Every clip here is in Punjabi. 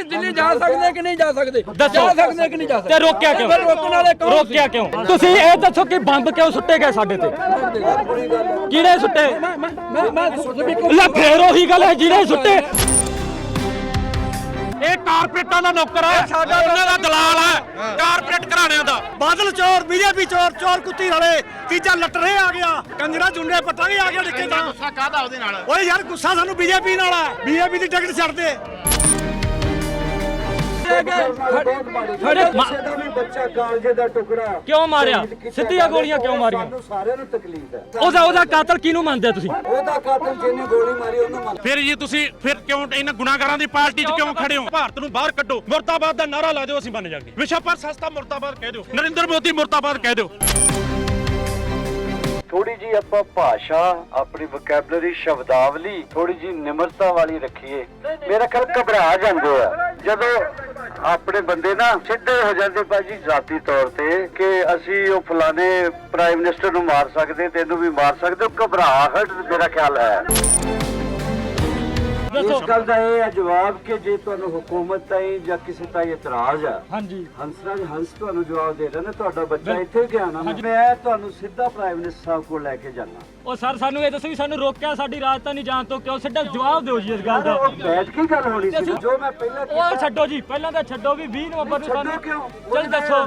ਅਸੀਂ ਦਿੱਲੀ ਜਾ ਸਕਦੇ ਕਿ ਨਹੀਂ ਜਾ ਸਕਦੇ? ਦੱਸੋ। ਜਾ ਸਕਦੇ ਕਿ ਨਹੀਂ ਜਾ ਸਕਦੇ? ਤੇ ਰੋਕਿਆ ਕਿਉਂ? ਫਿਰ ਰੋਕਣ ਵਾਲੇ ਕੌਣ ਰੋਕਿਆ ਕਿਉਂ? ਤੁਸੀਂ ਇਹ ਦੱਸੋ ਕਿ ਬੰਬ ਕਿਉਂ ਸੁੱਟੇ ਗਏ ਸਾਡੇ ਤੇ? ਕਿਹਨੇ ਸੁੱਟੇ? ਮੈਂ ਮੈਂ ਲੈ ਫੇਰ ਉਹੀ ਗੱਲ ਹੈ ਜਿਹਨੇ ਸੁੱਟੇ। ਇਹ ਕਾਰਪੋਰੇਟਾਂ ਦਾ ਨੌਕਰ ਹੈ ਸਾਡਾ ਉਹਨਾਂ ਦਾ ਦਲਾਲ ਹੈ ਕਾਰਪੋਰੇਟ ਘਰਾਣਿਆਂ ਦਾ। ਬਾਦਲ ਚੋਰ ਬੀਜੇਪੀ ਚੋਰ ਚੋਰ ਕੁੱਤੀ ਵਾਲੇ ਤੀਜਾ ਲੱਟਰੇ ਆ ਗਿਆ। ਕੰਜਰਾ ਜੁੰਡੇ ਪੱਟਾਂਗੇ ਆ ਗਿਆ ਡਿੱਕੇ ਤਾਂ। ਗੁੱਸਾ ਕਾਹਦਾ ਉਹਦੇ ਨਾਲ? ਓਏ ਯਾਰ ਗੁੱਸਾ ਸਾਨੂੰ ਬੀਜੇਪੀ ਨਾਲ ਆ। ਬੀਜੇਪੀ ਦੀ ਟਿਕਟ ਛੱਡ ਦੇ। ਸਾਡੇ ਕਿਸੇ ਦਾ ਵੀ ਬੱਚਾ ਕਾਲਜੇ ਦਾ ਟੁਕੜਾ ਕਿਉਂ ਮਾਰਿਆ? ਸ਼ਹੀਦ ਕੀਤਾ ਸਿੱਧੀਆਂ ਜਾਵੇ ਗੋਲੀਆਂ ਕਿਉਂ ਉਹ ਮਾਰੀਆਂ? ਸਾਨੂੰ ਸਾਰਿਆਂ ਨੂੰ ਤਕਲੀਫ ਹੈ। ਉਹਦਾ ਉਹਦਾ ਕਾਤਲ ਕਿਹਨੂੰ ਮੰਨਦੇ ਤੁਸੀਂ? ਉਹਦਾ ਕਾਤਲ ਜਿਹਨੇ ਗੋਲੀ ਮਾਰੀ ਉਹਨੂੰ ਮੰਨ ਫਿਰ ਜੀ ਤੁਸੀਂ ਫਿਰ ਕਿਉਂ ਇਹਨਾਂ ਗੁਨਾਹਗਾਰਾਂ ਦੀ ਪਾਰਟੀ 'ਚ ਕਿਉਂ ਖੜੇ ਹੋ? ਭਾਰਤ ਨੂੰ ਬਾਹਰ ਕੱਢੋ। ਮੁਰਦਾਬਾਦ ਦਾ ਨਾਰਾ ਲਾ ਦਿਓ ਅਸੀਂ ਮੰਨ ਜਾਗੇ। ਵਿਸ਼ਵ ਪਰ ਸਸਤਾ ਮੁਰਦਾਬਾਦ ਕਹਿ ਦਿਓ। ਨਰਿੰਦਰ ਮੋਦੀ ਮੁਰਦਾਬਾਦ ਕਹਿ ਦਿਓ। ਥੋੜੀ ਜੀ ਆਪਾਂ ਭਾਸ਼ਾ ਆਪਣੀ ਵੋਕੈਬਲਰੀ ਸ਼ਬਦਾਵਲੀ ਥੋੜੀ ਜੀ ਨਿਮਰਤਾ ਵਾਲੀ ਰੱਖੀਏ। ਮੇਰਾ ਖਿਆਲ ਘਬਰਾ ਜਾਂਦੇ ਆ। ਜਦੋਂ ਆਪਣੇ ਬੰਦੇ ਨਾ ਸਿੱਧੇ ਹੋ ਜਾਂਦੇ ਭਾਜੀ ਜ਼ਾਤੀ ਤੌਰ ਤੇ ਕਿ ਅਸੀਂ ਉਹ ਫਲਾਣੇ ਪ੍ਰਾਈਮ ਮਿਨਿਸਟਰ ਨੂੰ ਮਾਰ ਸਕਦੇ ਤੈਨੂੰ ਵੀ ਮਾਰ ਸਕਦੇ ਘਬਰਾਹਟ ਮੇਰਾ ਖਿਆਲ ਹੈ। ਇਸ ਗੱਲ ਦਾ ਇਹ ਹੈ ਜਵਾਬ ਕਿ ਜੇ ਤੁਹਾਨੂੰ ਹਕੂਮਤ ਤਾਈ ਜਾਂ ਕਿਸੇ ਤਾਈ ਇਤਰਾਜ਼ ਆ ਹਾਂਜੀ। ਹੰਸਰਾਜ ਹੰਸ ਤੁਹਾਨੂੰ ਜਵਾਬ ਦੇ ਨਾ ਤੁਹਾਡਾ ਬੱਚਾ ਇੱਥੇ ਗਿਆ ਨਾ। ਮੈਂ ਤੁਹਾਨੂੰ ਸਿੱਧਾ ਪ੍ਰਾਈਮ ਮਿਨਿਸਟਰ ਸਾਹਿਬ ਕੋਲ ਲੈ ਕੇ ਜਾਣਾ ਉਹ ਸਰ ਸਾਨੂੰ ਇਹ ਦੱਸੋ ਵੀ ਸਾਨੂੰ ਰੋਕਿਆ ਸਾਡੀ ਰਾਜਧਾਨੀ ਜਾਣ ਤੋਂ ਕਿਉਂ? ਸਿੱਧਾ ਜਵਾਬ ਦਿਓ ਜੀ ਇਸ ਗੱਲ ਦਾ। ਬੈਠ ਕੇ ਗੱਲ ਹੋਣੀ ਸੀ। ਜੋ ਮੈਂ ਪਹਿਲਾਂ ਉਹ ਛੱਡੋ ਜੀ ਪਹਿਲਾਂ ਤਾਂ ਛੱਡੋ ਵੀ 20 ਨਵੰਬਰ ਨੂੰ ਸਾਨੂੰ ਚਲ ਦੱਸੋ।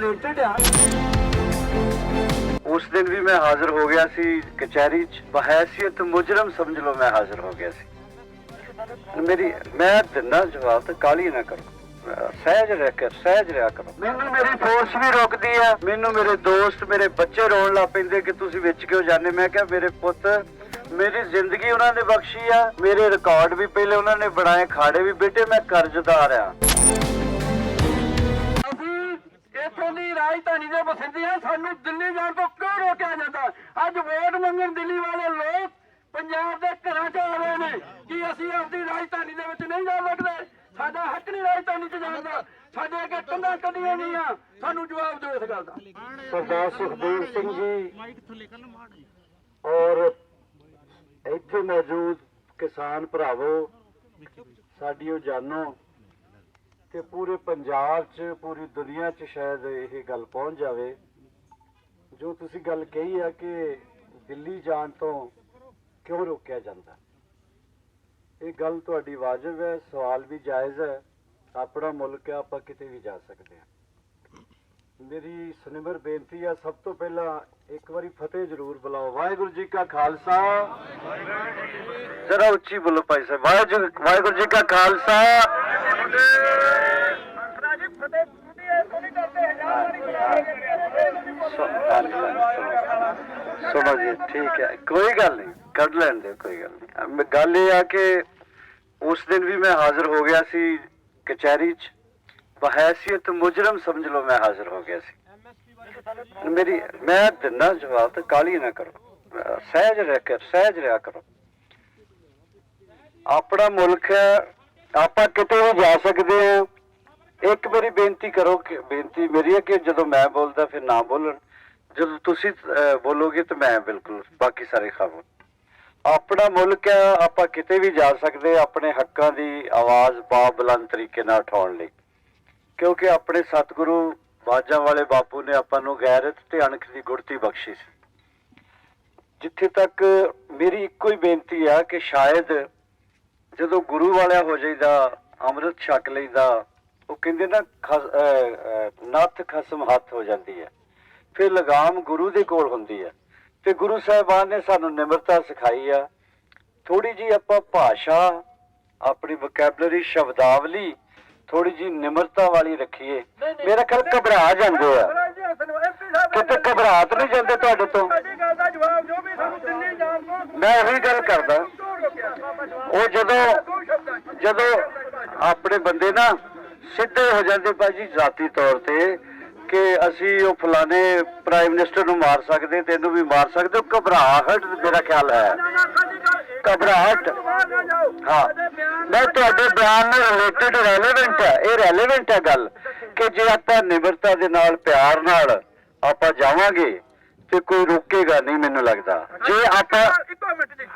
ਉਸ ਦਿਨ ਵੀ ਮੈਂ ਹਾਜ਼ਰ ਹੋ ਗਿਆ ਸੀ ਕਚਹਿਰੀ 'ਚ। ਬਹੈਸੀਅਤ ਮੁਜਰਮ ਸਮਝ ਲਓ ਮੈਂ ਹਾਜ਼ਰ ਹੋ ਗਿਆ ਸੀ। ਮੇਰੀ, ਮੈਂ ਦਿੰਦਾ ਜਵਾਬ ਤਾਂ ਕਾਲੀ ਨਾ ਕਰੋ। ਸਹਿਜ ਰਹਿ ਕੇ, ਸਹਿਜ ਰਿਹਾ ਕਰੋ। ਮੈਨੂੰ ਮੇਰੀ ਫੋਰਸ ਵੀ ਰੋਕਦੀ ਆ। ਮੈਨੂੰ ਮੇਰੇ ਦੋਸਤ, ਮੇਰੇ ਬੱਚੇ ਰੋਣ ਲੱਗ ਪੈਂਦੇ ਕਿ ਤੁਸੀਂ ਵਿੱਚ ਕਿਉਂ ਜਾਂਦੇ? ਮੈਂ ਕਿਹਾ, ਮੇਰੇ ਪੁੱਤ, ਮੇਰੀ ਜ਼ਿੰਦਗੀ ਉਹਨਾਂ ਨੇ ਬਖਸ਼ੀ ਆ। ਮੇਰੇ ਰਿਕਾਰਡ ਵੀ ਪਹਿਲੇ ਉਹਨਾਂ ਨੇ ਬਣਾਏ, ਖਾੜੇ ਵੀ। ਬੇਟੇ, ਮੈਂ ਕਰਜ਼ਦਾਰ ਆ। ਇੱਥੋਂ ਦੀ ਰਾਜਧਾਨੀ ਦੇ ਵਸਿੰਦੇ ਆ। ਸਾਨੂੰ ਦਿੱਲੀ ਜਾਣ ਤੋਂ ਕਿਉਂ ਰੋਕਿਆ ਜਾਂਦਾ? ਅੱਜ ਵੋਟ ਮੰਗਣ ਦਿੱਲੀ ਵਾਲੇ ਲੋਕ ਘਰਾਂ 'ਚ ਆ ਰਹੇ ਨੇ ਕਿ ਅਸੀਂ ਆਪਣੀ ਰਾਜਧਾਨੀ ਦੇ ਵਿੱਚ ਨਹੀਂ ਜਾ ਸਕਦੇ ਸਾਡਾ ਹੱਕ ਨਹੀਂ ਰਾਜਧਾਨੀ 'ਚ ਜਾਣ ਦਾ। ਸਾਡੇ ਅੱਗੇ ਕੰਧਾਂ ਕੱਢੀਆਂ ਗਈਆਂ। ਸਾਨੂੰ ਜਵਾਬ ਦਿਓ ਇਸ ਗੱਲ ਦਾ। ਸਰਦਾਰ ਸੁਖਦੇਵ ਸਿੰਘ ਜੀ। ਔਰ ਇੱਥੇ ਮੌਜੂਦ ਕਿਸਾਨ ਭਰਾਵੋ ਸਾਡੀਓ ਜਾਨੋ ਤੇ ਪੂਰੇ ਪੰਜਾਬ 'ਚ ਪੂਰੀ ਦੁਨੀਆ 'ਚ ਸ਼ਾਇਦ ਇਹ ਗੱਲ ਪਹੁੰਚ ਜਾਵੇ। ਜੋ ਤੁਸੀਂ ਗੱਲ ਕਹੀ ਆ ਕਿ ਦਿੱਲੀ ਜਾਣ ਤੋਂ ਕਿਉਂ ਰੋਕਿਆ ਜਾਂਦਾ ਇਹ ਗੱਲ ਤੁਹਾਡੀ ਵਾਜਬ ਹੈ ਸਵਾਲ ਵੀ ਜਾਇਜ਼ ਹੈ ਆਪਣਾ ਮੁਲਕ ਹੈ ਆਪਾਂ ਕਿਤੇ ਵੀ ਜਾ ਸਕਦੇ ਹਾਂ ਮੇਰੀ ਸੁਨਿਮਰ ਬੇਨਤੀ ਆ ਸਭ ਤੋਂ ਪਹਿਲਾਂ ਇੱਕ ਵਾਰੀ ਫਤਿਹ ਜ਼ਰੂਰ ਬੁਲਾਓ ਵਾਹਿਗੁਰੂ ਜੀ ਕਾ ਖਾਲਸਾ ਜ਼ਰਾ ਉੱਚੀ ਬੋਲੋ ਭਾਈ ਸਾਹਿਬ ਵਾਹਿਗੁਰੂ ਵਾਹਿਗੁਰੂ ਜੀ ਕਾ ਖਾਲਸਾ ਸੁਣੋ ਜੀ ਠੀਕ ਹੈ ਕੋਈ ਗੱਲ ਨਹੀਂ ਕੱਢ ਲੈਣ ਦਿਓ ਕੋਈ ਗੱਲ ਨਹੀਂ। ਗੱਲ ਇਹ ਆ ਕਿ ਉਸ ਦਿਨ ਵੀ ਮੈਂ ਹਾਜ਼ਰ ਹੋ ਗਿਆ ਸੀ ਕਚਹਿਰੀ 'ਚ। ਬਹੈਸੀਅਤ ਮੁਜਰਮ ਸਮਝ ਲਓ ਮੈਂ ਹਾਜ਼ਰ ਹੋ ਗਿਆ ਸੀ। ਮੇਰੀ ਮੈਂ ਦਿੰਦਾ ਜਵਾਬ ਤਾਂ ਕਾਲੀ ਨਾ ਕਰੋ। ਸਹਿਜ ਰਹਿ ਕੇ ਸਹਿਜ ਰਿਹਾ ਕਰੋ। ਆਪਣਾ ਮੁਲਕ ਹੈ, ਆਪਾਂ ਕਿਤੇ ਵੀ ਜਾ ਸਕਦੇ ਹਾਂ। ਇੱਕ ਮੇਰੀ ਬੇਨਤੀ ਕਰੋ ਕਿ ਬੇਨਤੀ ਮੇਰੀ ਹੈ ਕਿ ਜਦੋਂ ਮੈਂ ਬੋਲਦਾ ਫਿਰ ਨਾ ਬੋਲਣ। ਜਦੋਂ ਤੁਸੀਂ ਬੋਲੋਗੇ ਤਾਂ ਮੈਂ ਬਿਲਕੁਲ ਬਾਕੀ ਸਾਰੇ ਖਾਵੋ। ਆਪਣਾ ਮੁਲਕ ਹੈ, ਆਪਾਂ ਕਿਤੇ ਵੀ ਜਾ ਸਕਦੇ, ਆਪਣੇ ਹੱਕਾਂ ਦੀ ਆਵਾਜ਼ ਬਾਬੁਲੰਦ ਤਰੀਕੇ ਨਾਲ ਉਠਾਉਣ ਲਈ। ਕਿਉਂਕਿ ਆਪਣੇ ਸਤਿਗੁਰੂ ਬਾਜਾਂ ਵਾਲੇ ਬਾਪੂ ਨੇ ਆਪਾਂ ਨੂੰ ਗੈਰਤ ਤੇ ਅਣਖ ਦੀ ਗੁੜਤੀ ਬਖਸ਼ੀ ਸੀ। ਜਿੱਥੇ ਤੱਕ ਮੇਰੀ ਇੱਕੋ ਹੀ ਬੇਨਤੀ ਆ ਕਿ ਸ਼ਾਇਦ ਜਦੋਂ ਗੁਰੂ ਵਾਲਿਆ ਹੋ ਜਾਈਦਾ, ਅੰਮ੍ਰਿਤ ਛਕ ਲਈਦਾ, ਉਹ ਕਹਿੰਦੇ ਨਾ, ਖਸ- ਨੱਥ ਖਸਮ ਹੱਥ ਹੋ ਜਾਂਦੀ ਹੈ। ਫਿਰ ਲਗਾਮ ਗੁਰੂ ਦੇ ਕੋਲ ਹੁੰਦੀ ਹੈ। ਤੇ ਗੁਰੂ ਸਾਹਿਬਾਨ ਨੇ ਸਾਨੂੰ ਨਿਮਰਤਾ ਸਿਖਾਈ ਆ। ਥੋੜੀ ਜੀ ਆਪਾਂ ਭਾਸ਼ਾ ਆਪਣੀ ਵੋਕੈਬਲਰੀ ਸ਼ਬਦਾਵਲੀ ਥੋੜੀ ਜੀ ਨਿਮਰਤਾ ਵਾਲੀ ਰੱਖੀਏ। ਮੇਰਾ ਖਿਆਲ ਘਬਰਾ ਜਾਂਦੇ ਆ। ਕਿਤੇ ਘਬਰਾ ਤਾਂ ਨਹੀਂ ਜਾਂਦੇ ਤੁਹਾਡੇ ਤੋਂ। ਮੈਂ ਉਹੀ ਗੱਲ ਕਰਦਾ। ਉਹ ਜਦੋਂ ਜਦੋਂ ਆਪਣੇ ਬੰਦੇ ਨਾ ਸਿੱਧੇ ਹੋ ਜਾਂਦੇ ਭਾਜੀ ਜ਼ਾਤੀ ਤੌਰ ਤੇ ਕਿ ਅਸੀਂ ਉਹ ਫਲਾਣੇ ਪ੍ਰਾਈਮ ਮਿਨਿਸਟਰ ਨੂੰ ਮਾਰ ਸਕਦੇ ਤੈਨੂੰ ਵੀ ਮਾਰ ਸਕਦੇ ਉਹ ਘਬਰਾਹਟ ਮੇਰਾ ਖਿਆਲ ਹੈ। ਘਬਰਾਹਟ। ਹਾਂ। ਮੈਂ ਤੁਹਾਡੇ ਬਿਆਨ ਨਾਲ ਰਿਲੇਟਡ ਰੈਲੇਵੈਂਟ ਹੈ। ਇਹ ਰੈਲੇਵੈਂਟ ਹੈ ਗੱਲ ਕਿ ਜੇ ਆਪਾਂ ਨਿਮਰਤਾ ਦੇ ਨਾਲ ਪਿਆਰ ਨਾਲ ਆਪਾਂ ਜਾਵਾਂਗੇ ਤੇ ਕੋਈ ਰੋਕੇਗਾ ਨਹੀਂ ਮੈਨੂੰ ਲੱਗਦਾ। ਜੇ ਆਪਾਂ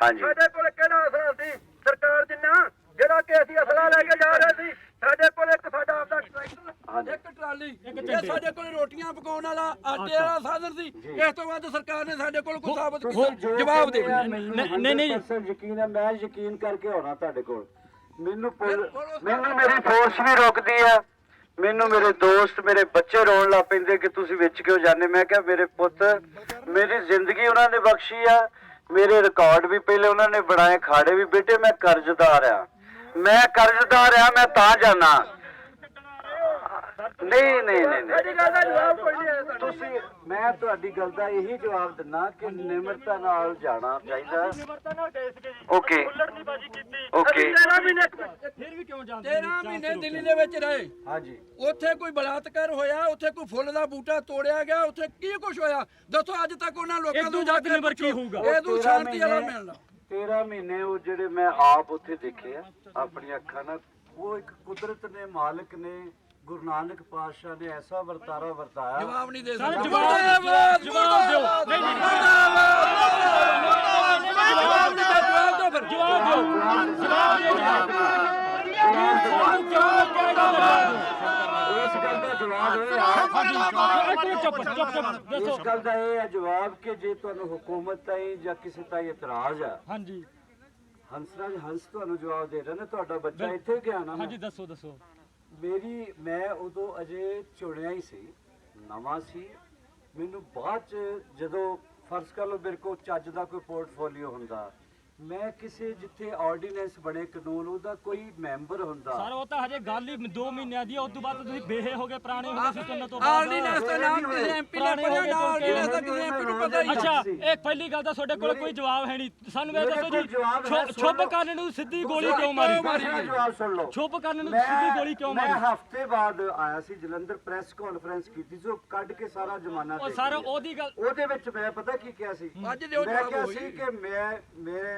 ਹਾਂਜੀ। ਸਾਡੇ ਕੋਲ ਕਿਹੜਾ ਅਸਲਾ ਸੀ? ਸਰਕਾਰ ਜਿੰਨਾ ਜਿਹੜਾ ਕਿ ਅਸੀਂ ਅਸਲਾ ਲੈ ਕੇ ਜਾ ਰਹੇ ਸੀ ਸਾਡੇ ਕੋਲ ਇੱਕ ਗੱਲ ਨਹੀਂ ਇਹ ਸਾਡੇ ਕੋਲ ਰੋਟੀਆਂ ਪਕਾਉਣ ਵਾਲਾ ਆਟੇ ਵਾਲਾ ਸਾਧਨ ਸੀ। ਇਸ ਤੋਂ ਬਾਅਦ ਸਰਕਾਰ ਨੇ ਸਾਡੇ ਕੋਲ ਕੋਈ ਸਾਬਤ ਕੀਤਾ। ਜਵਾਬ ਦੇ ਨਹੀਂ ਨਹੀਂ ਯਕੀਨ ਹੈ ਮੈਂ ਯਕੀਨ ਕਰਕੇ ਆਉਣਾ ਤੁਹਾਡੇ ਕੋਲ। ਮੈਨੂੰ ਪੁਲ- ਮੈਨੂੰ ਮੇਰੀ ਫੋਰਸ ਵੀ ਰੋਕਦੀ ਹੈ ਮੈਨੂੰ ਮੇਰੇ ਦੋਸਤ ਮੇਰੇ ਬੱਚੇ ਰੋਣ ਲੱਗ ਪੈਂਦੇ ਕਿ ਤੁਸੀਂ ਵਿੱਚ ਕਿਉਂ ਜਾਂਦੇ? ਮੈਂ ਕਿਹਾ ਮੇਰੇ ਪੁੱਤ ਮੇਰੀ ਜ਼ਿੰਦਗੀ ਉਹਨਾਂ ਨੇ ਬਖਸ਼ੀ ਆ। ਮੇਰੇ ਰਿਕਾਰਡ ਵੀ ਪਹਿਲੇ ਉਹਨਾਂ ਨੇ ਬਣਾਏ ਖਾੜੇ ਵੀ। ਬੇਟੇ ਮੈਂ ਕਰਜ਼ਦਾਰ ਆ। ਮੈਂ ਕਰਜ਼ਦਾਰ ਆ ਮੈਂ ਤਾਂ ਜਾਣਾ ਨਹੀਂ ਨਹੀਂ ਨਹੀਂ ਨਹੀਂ। ਸਾਡੀ ਗੱਲ ਦਾ ਜਵਾਬ ਕੋਈ ਨਹੀਂ ਹੈ ਤੁਸੀਂ ਮੈਂ ਤੁਹਾਡੀ ਗੱਲ ਦਾ ਇਹੀ ਜਵਾਬ ਦਿੰਨਾ ਕਿ ਨਿਮਰਤਾ ਨਾਲ ਜਾਣਾ ਚਾਹੀਦਾ। ਓਕੇ। ਓਕੇ। 13 ਮਹੀਨੇ ਫਿਰ ਵੀ ਕਿਉਂ ਜਾਂਦੇ 13 ਮਹੀਨੇ ਦਿੱਲੀ ਦੇ ਵਿੱਚ ਰਹੇ। ਹਾਂਜੀ। ਉੱਥੇ ਕੋਈ ਬਲਾਤਕਾਰ ਹੋਇਆ ਉੱਥੇ ਕੋਈ ਫੁੱਲ ਦਾ ਬੂਟਾ ਤੋੜਿਆ ਗਿਆ ਉੱਥੇ ਕੀ ਕੁਝ ਹੋਇਆ? ਦੱਸੋ ਅੱਜ ਤੱਕ ਉਹਨਾਂ ਲੋਕਾਂ ਇਹ ਤੋਂ ਜਾ ਕੇ ਨਿਮਰ ਕੀ। ਹੋਊਗਾ? ਇਹ ਤੋਂ ਸ਼ਾਂਤੀ ਵਾਲਾ ਮਿਲਣਾ। 13 ਮਹੀਨੇ ਉਹ ਜਿਹੜੇ ਮੈਂ ਆਪ ਉੱਥੇ ਦੇਖੇ ਆ ਆਪਣੀਆਂ ਅੱਖਾਂ ਨਾਲ ਉਹ ਇੱਕ ਕੁਦਰਤ ਨੇ ਮਾਲਕ ਨੇ ਗੁਰੂ ਨਾਨਕ ਪਾਤਸ਼ਾਹ ਨੇ ਐਸਾ ਵਰਤਾਰਾ ਵਰਤਾਇਆ ਜਵਾਬ ਨਹੀਂ ਦੇ ਸਕਦਾ ਜਵਾਬ ਜਵਾਬ ਦਿਓ ਨਹੀਂ ਨਹੀਂ ਜਵਾਬ ਨਹੀਂ ਦੇ ਜਵਾਬ ਦਿਓ ਫਿਰ ਜਵਾਬ ਦਿਓ ਜਵਾਬ ਦਿਓ ਚੁੱਪ ਚੁੱਪ ਚੁੱਪ ਦੱਸੋ। ਇਸ ਗੱਲ ਦਾ ਇਹ ਹੈ ਜਵਾਬ ਕਿ ਜੇ ਤੁਹਾਨੂੰ ਹੁਕੂਮਤ ਤਾਈ ਜਾਂ ਕਿਸੇ ਤਾਈ ਇਤਰਾਜ਼ ਆ ਹਾਂਜੀ। ਹੰਸਰਾਜ ਹੰਸ ਤੁਹਾਨੂੰ ਜਵਾਬ ਦੇ ਰਿਹਾ ਨਾ ਤੁਹਾਡਾ ਬੱਚਾ ਇੱਥੇ ਗਿਆ ਨਾ ਹਾਂਜੀ ਦੱਸੋ ਦੱਸੋ। ਮੇਰੀ ਮੈਂ ਉਦੋਂ ਅਜੇ ਚੁਣਿਆ ਹੀ ਸੀ ਨਵਾਂ ਸੀ। ਮੈਨੂੰ ਬਾਅਦ ਚ ਜਦੋਂ ਫਰਜ਼ ਕਰ ਲਓ ਮੇਰੇ ਕੋਲ ਚੱਜ ਦਾ ਕੋਈ ਪੋਰਟਫੋਲੀਓ ਹੁੰਦਾ ਮੈਂ ਕਿਸੇ ਜਿੱਥੇ ਆਰਡੀਨੈਂਸ ਬਣੇ ਕਾਨੂੰਨ ਉਹਦਾ ਕੋਈ ਮੈਂਬਰ ਹੁੰਦਾ। ਸਰ ਉਹ ਤਾਂ ਹਜੇ ਗੱਲ ਹੀ 2 ਮਹੀਨਿਆਂ ਦੀ ਹੈ ਉਸ ਤੋਂ ਬਾਅਦ ਤੁਸੀਂ ਬੇਹੇ ਹੋ ਗਏ ਪੁਰਾਣੇ ਹੋ ਗਏ ਸਿਸਟਮ ਤੋਂ ਬਾਅਦ। ਆਰਡੀਨੈਂਸ ਦਾ ਨਾਮ ਕਿਸੇ ਐਮਪੀ ਨੇ ਪੜਿਆ ਨਾ ਆਰਡੀਨੈਂਸ ਦਾ ਕਿਸੇ ਐਮਪੀ ਨੂੰ ਪਤਾ ਹੀ ਨਹੀਂ ਅੱਛਾ ਇਹ ਪਹਿਲੀ ਗੱਲ ਤਾਂ ਤੁਹਾਡੇ ਕੋਲ ਕੋਈ ਜਵਾਬ ਹੈ ਨਹੀਂ। ਸਾਨੂੰ ਇਹ ਮੇਰੇ ਦੱਸੋ ਜੀ ਛੁ- ਛੁਪ। ਕਰਨ ਨੂੰ ਸਿੱਧੀ ਗੋਲੀ ਕਿਉਂ ਮਾਰੀ? ਮੇਰਾ ਜਵਾਬ ਸੁਣ ਲਓ। ਛੁਪ ਕਰਨ ਨੂੰ ਮੈਂ ਸਿੱਧੀ ਗੋਲੀ ਕਿਉਂ ਮੈਂ ਮਾਰੀ ਹਫ਼ਤੇ ਬਾਅਦ ਆਇਆ ਸੀ ਜਲੰਧਰ ਪ੍ਰੈਸ ਕਾਨਫਰੰਸ ਕੀਤੀ ਸੀ ਉਹ ਕੱਢ ਕੇ ਸਾਰਾ ਜ਼ਮਾਨਾ ਉਹ ਸਰ। ਉਹਦੀ ਗੱਲ ਉਹਦੇ ਵਿੱਚ ਮੈਂ ਪਤਾ ਕੀ ਕਿਹਾ ਸੀ? ਅੱਜ ਦੇ ਉਹ ਮੈਂ ਜਵਾਬ ਕਿਹਾ। ਸੀ ਕਿ ਮੈਂ ਮੈਂ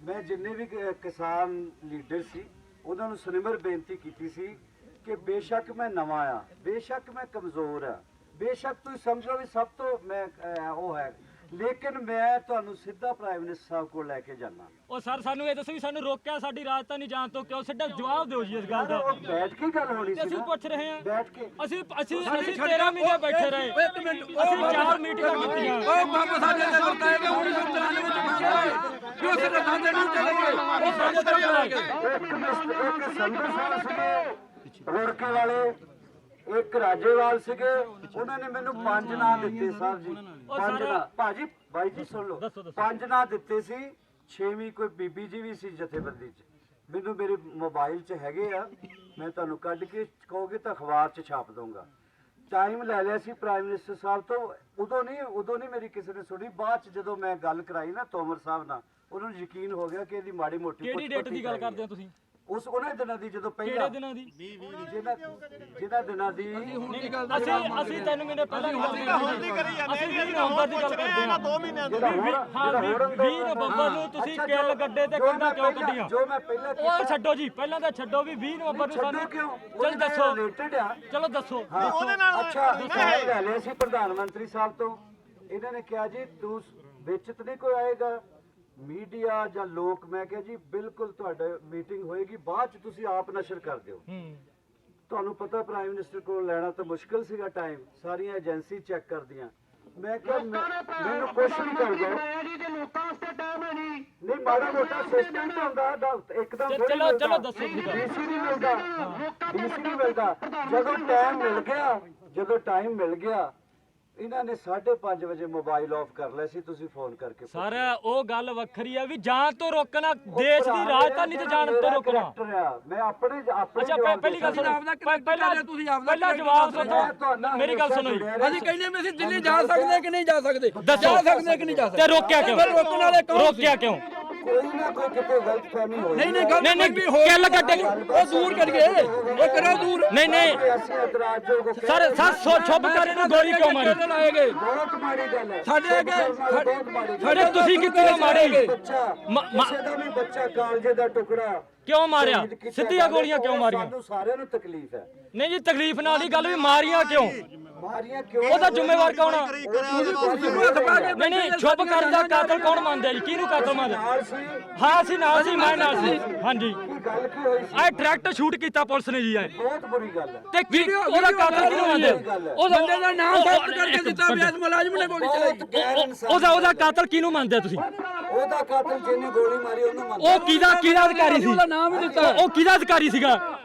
ਮੈਂ ਜਿੰਨੇ ਵੀ ਕ- ਕਿਸਾਨ ਲੀਡਰ ਸੀ ਉਹਨਾਂ ਨੂੰ ਸੁਨਿਮਰ ਬੇਨਤੀ ਕੀਤੀ ਸੀ ਕਿ ਬੇਸ਼ੱਕ ਮੈਂ ਨਵਾਂ ਆ ਬੇਸ਼ੱਕ ਮੈਂ ਕਮਜ਼ੋਰ ਆ ਬੇਸ਼ੱਕ ਤੁਸੀਂ ਸਮਝ ਲਓ ਵੀ ਸਭ ਤੋਂ ਮੈਂ ਅਹ, ਉਹ ਹੈ ਲੇਕਿਨ ਮੈਂ ਤੁਹਾਨੂੰ ਸਿੱਧਾ ਪ੍ਰਾਈਮ ਮਿਨਿਸਟਰ ਸਾਹਿਬ ਕੋਲ ਲੈ ਕੇ ਜਾਣਾ ਉਹ ਸਰ ਸਾਨੂੰ ਇਹ ਦੱਸੋ ਵੀ ਸਾਨੂੰ ਰੋਕਿਆ ਸਾਡੀ ਰਾਜਧਾਨੀ ਜਾਣ ਤੋਂ ਕਿਉਂ? ਸਿੱਧਾ ਜਵਾਬ ਦਿਓ ਜੀ ਇਸ ਗੱਲ ਦਾ। ਉਹ ਬੈਠ ਕੇ ਗੱਲ ਹੋਣੀ ਤੇ ਸੀ ਅਸੀਂ ਨਾ। ਪੁੱਛ ਰਹੇ ਹਾਂ। ਬੈਠ ਕੇ। ਅਸੀਂ ਅਸੀਂ ਅਸੀਂ 13 ਮਹੀਨੇ ਬੈਠੇ ਰਹੇ। ਇੱਕ ਮਿੰਟ ਅਸੀਂ ਚਾਰ ਮੀਟਿੰਗਾਂ ਕੀਤੀਆਂ। ਉਹ ਬਾਬਾ ਸਾਡੇ ਦੇ ਵਰਤਾਏ ਗਏ 1993 ਵਿੱਚ ਮੰਗਿਆ ਕਿ ਉਸ ਦੇ ਦਾਦੇ ਨੂੰ ਚਲੇ ਗਏ। ਉਹ ਸਾਡੇ ਤੇ ਚਲੇ ਗਏ। ਇੱਕ ਮਿਸਟ ਇੱਕ ਸੰਧੂ ਸਾਹਿਬ ਸੀਗੇ। ਰੋੜਕੇ ਵਾਲੇ। ਇੱਕ ਰਾਜੇਵਾਲ ਸੀਗੇ ਉਹਨਾਂ ਨੇ ਮੈਨੂੰ ਪੰਜ ਨਾਂ ਦਿੱਤੇ ਸਾਹਿਬ ਜੀ। ਪੰਜ ਨਾਂ। ਭਾਜੀ ਬਾਈ ਜੀ ਸੁਣ ਲਓ। ਪੰਜ ਨਾਂ ਦਿੱਤੇ ਸੀ ਛੇਵੀਂ ਕੋਈ ਬੀਬੀ ਜੀ ਵੀ ਸੀ ਜਥੇਬੰਦੀ 'ਚ। ਮੈਨੂੰ ਮੇਰੇ ਮੋਬਾਈਲ 'ਚ ਹੈਗੇ ਆ। ਮੈਂ ਤੁਹਾਨੂੰ ਕੱਢ ਕੇ ਕਹੋਗੇ ਤਾਂ ਅਖਬਾਰ 'ਚ ਛਾਪ ਦਊਂਗਾ। ਟਾਈਮ ਲੈ ਲਿਆ ਸੀ ਪ੍ਰਾਈਮ ਮਿਨਿਸਟਰ ਸਾਹਿਬ ਤੋਂ। ਉਦੋਂ ਨਹੀਂ ਉਦੋਂ ਨਹੀਂ ਮੇਰੀ ਕਿਸੇ ਨੇ ਸੁਣੀ। ਬਾਅਦ 'ਚ ਜਦੋਂ ਮੈਂ ਗੱਲ ਕਰਾਈ ਨਾ ਤੋਮਰ ਸਾਹਿਬ ਨਾਲ ਉਹਨਾਂ ਨੂੰ ਯਕੀਨ ਹੋ ਗਿਆ ਕਿ ਇਹਦੀ ਮਾੜੀ ਮੋਟੀ ਕਿਹੜੀ ਡੇਟ ਦੀ ਗੱਲ ਕਰਦੇ ਹੋ ਤੁਸੀਂ? ਉਸ ਉਹਨਾਂ ਦਿਨਾਂ ਦੀ ਜਦੋਂ ਕਿਹੜੇ ਪਹਿਲਾਂ ਦਿਨਾਂ ਦੀ? ਜਿਹਨਾਂ ਜਿਹਨਾਂ ਦਿਨਾਂ ਦੀ ਅਸੀਂ ਅਸੀਂ 3 ਮਹੀਨੇ ਪਹਿਲਾਂ ਦੀ ਗੱਲ ਅਸੀਂ 20 ਨਵੰਬਰ ਦੀ ਗੱਲ ਕਰਦੇ ਹਾਂ 2 ਮਹੀਨਿਆਂ ਹੋਰ ਹਾਂ ਜਿਹੜਾ ਹੋਰ 20 ਨਵੰਬਰ ਨੂੰ ਤੁਸੀਂ ਕਿੱਲ ਗੱਡੇ ਤੇ ਮੈਂ ਕਿਉਂ ਕੱਢੀਆਂ? ਜੋ ਮੈਂ ਪਹਿਲਾਂ ਉਹ ਛੱਡੋ ਜੀ ਪਹਿਲਾਂ ਤਾਂ ਛੱਡੋ ਵੀ 20 ਨਵੰਬਰ ਨੂੰ ਸਾਨੂੰ ਚਲ ਦੱਸੋ। ਚਲੋ ਦੱਸੋ। ਉਹਦੇ ਨਾਲ ਅੱਛਾ ਸਾਹਿਬ ਲੈ ਲਿਆ ਸੀ ਪ੍ਰਧਾਨ ਮੰਤਰੀ ਸਾਹਿਬ ਤੋਂ। ਇਹਨਾਂ ਨੇ ਕਿਹਾ ਜੀ ਤੂੰ ਵਿੱਚ ਤੇ ਨਹੀਂ ਕੋਈ ਆਏਗਾ। ਮੀਡੀਆ ਜਾਂ ਲੋਕ ਮੈਂ ਕਿਹਾ ਜੀ ਬਿਲਕੁਲ ਤੁਹਾਡਾ ਮੀਟਿੰਗ ਹੋਏਗੀ ਬਾਅਦ ਚ ਤੁਸੀਂ ਆਪ ਨਸ਼ਰ ਕਰ ਦਿਓ ਹੂੰ। ਤੁਹਾਨੂੰ ਪਤਾ ਪ੍ਰਾਈਮ ਮਿਨਿਸਟਰ ਕੋਲ ਲੈਣਾ ਤਾਂ ਮੁਸ਼ਕਲ ਸੀਗਾ ਟਾਈਮ ਸਾਰੀਆਂ ਏਜੰਸੀ ਚੈੱਕ ਕਰਦੀਆਂ। ਮੈਂ ਕਿਹਾ ਮੈਨੂੰ ਕੁਛ ਨਹੀਂ ਕਰ ਦੋ ਨਹੀਂ। ਮਾੜਾ ਮੋਟਾ ਸਿਸਟਮ ਹੁੰਦਾ ਇੱਕਦਮ ਚਲੋ-। ਚਲੋ ਦੱਸੋ। ਡੀਸੀ ਨਹੀਂ ਮਿਲਦਾ। ਡੀਸੀ ਨਹੀਂ ਮਿਲਦਾ। ਜਦੋਂ ਟਾਈਮ ਮਿਲ ਗਿਆ ਜਦੋਂ ਟਾਈਮ ਮਿਲ ਗਿਆ ਇਹਨਾਂ ਨੇ 5:30 ਵਜੇ ਮੋਬਾਈਲ ਆਫ ਕਰ ਲਿਆ ਸੀ ਤੁਸੀਂ ਫੋਨ ਕਰਕੇ ਸਰ ਉਹ ਗੱਲ ਵੱਖਰੀ ਆ ਵੀ ਜਾਣ ਤੋਂ ਰੋਕਣਾ ਦੇਸ਼ ਦੀ ਰਾਜਧਾਨੀ ਤੇ ਜਾਣ ਤੋਂ ਰੋਕਣਾ। ਆ ਮੈਂ ਆਪਣੇ ਆਪਣੇ ਅੱਛਾ ਪਹਿ- ਜਵਾਬ ਪਹਿਲੀ ਗੱਲ ਦੇ ਸੁਣੋ ਆਪਦਾ ਪਹਿ- ਪਹਿਲਾਂ character ਤੁਸੀਂ ਆਪਦਾ ਪਹਿਲਾਂ character ਜਵਾਬ ਦੱਸੋ। ਮੈਂ ਸੁਣੋ। ਤੁਹਾਡਾ ਮੇਰੀ ਗੱਲ ਸੁਣੋ। ਜੀ ਅਸੀਂ ਕਹਿੰਦੇ ਵੀ ਅਸੀਂ ਦਿੱਲੀ ਜਾ ਸਕਦੇ ਕਿ ਨਹੀਂ ਜਾ ਸਕਦੇ। ਜਾ ਸਕਦੇ ਕਿ ਨਹੀਂ ਜਾ ਸਕਦੇ? ਤੇ ਰੋਕਿਆ ਕਿਉਂ? ਫਿਰ ਰੋਕਣ ਵਾਲੇ ਕੌਣ ਰੋਕਿਆ ਕਿਉਂ? ਕੋਈ ਨਾ ਕੋਈ ਕਿਤੇ ਗਲਤਫਹਿਮੀ ਹੋਈ ਨਹੀਂ ਨਹੀਂ ਗੱਲ ਨਹੀਂ, ਨਹੀਂ, ਵੀ ਹੋ। ਕਿੱਲ ਕੱਢੇ। ਉਹ ਦੂਰ ਕਰੀਏ। ਉਹ ਕਰੋ ਦੂਰ। ਨਹੀਂ ਨਹੀਂ। ਅਸੀਂ ਕਹਿ ਸਰ ਸਰ ਸੋ ਛੁਪ ਕਰ ਇਹਨੂੰ ਗੋਲੀ ਕਿਉਂ ਮਾਰੀ? ਲਾਏਗੇ ਬਹੁਤ ਮਾੜੀ ਗੱਲ ਹੈ। ਸਾਡੇ ਅੱਗੇ ਸਾਡੇ ਤੁਸੀਂ ਕੀਤੀ ਨਾ ਮਾਰੀ? ਬੱਚਾ। ਮ- ਮ- ਕਿਸੇ ਦਾ ਵੀ ਬੱਚਾ ਕਾਲਜੇ ਦਾ ਟੁਕੜਾ। ਕਿਉਂ ਮਾਰਿਆ? ਸਿੱਧੀਆਂ ਗੋਲੀਆਂ ਕਿਉਂ ਮਾਰੀਆਂ? ਸਾਨੂੰ ਸਾਰਿਆਂ ਨੂੰ ਤਕਲੀਫ ਹੈ। ਨਹੀਂ ਜੀ ਤਕਲੀਫ ਨਾਲ ਦੀ ਗੱਲ ਵੀ ਮਾਰੀਆਂ ਕਿਉਂ? ਮਾਰੀਆਂ ਕਿਉਂ? ਉਹਦਾ ਜ਼ਿੰਮੇਵਾਰ ਕੌਣ ਆ? ਨਹੀਂ ਨਹੀਂ ਛੁਪ ਕਰਨ ਦਾ ਕਾਤਲ ਕੌਣ ਮੰਨਦਾ ਜੀ? ਕਿਹਨੂੰ ਕਾਤਲ ਮੰਨਦਾ? ਸੀ। ਹਾਂ ਅਸੀਂ ਨਾਲ ਸੀ ਮੈਂ ਨਾਲ ਸੀ। ਹਾਂਜੀ। ਗੱਲ ਕੀ ਹੋਈ ਸੀ? ਆ ਡਾਇਰੈਕਟ ਸ਼ੂਟ ਕੀਤਾ ਪੁਲਿਸ ਨੇ ਜੀ ਐ ਬਹੁਤ ਬੁਰੀ ਗੱਲ ਹੈ। ਤੇ ਕੀ ਉਹਦਾ ਕਾਤਲ ਕਿਹਨੂੰ ਮੰਨਦੇ ਉਹਦਾ ਬੰਦੇ ਦਾ ਨਾਮ ਸਾਬਤ ਕਰਕੇ ਦਿੱਤਾ ਵੀ ਇਸ ਮੁਲਾਜ਼ਮ ਨੇ ਗੋਲੀ ਚਲਾਈ। ਬਹੁਤ ਗੈਰ ਇਨਸਾਨ ਉਹਦਾ ਉਹਦਾ ਕਾਤਲ ਕਿਹਨੂੰ ਮੰਨਦੇ ਤੁਸੀਂ? ਉਹਦਾ ਕਾਤਲ ਜਿਹਨੇ ਗੋਲੀ ਮਾਰੀ ਉਹਨੂੰ ਮੰਨ ਉਹ ਕਿਹਦਾ ਕਿਹਦਾ ਅਧਿਕਾਰੀ ਸੀ? ਉਹਦਾ ਨਾਮ ਹੀ ਦਿੱਤਾ। ਉਹ- ਉਹ ਕਿਹਦਾ ਅਧਿਕਾਰੀ ਸੀਗਾ? ਉਹ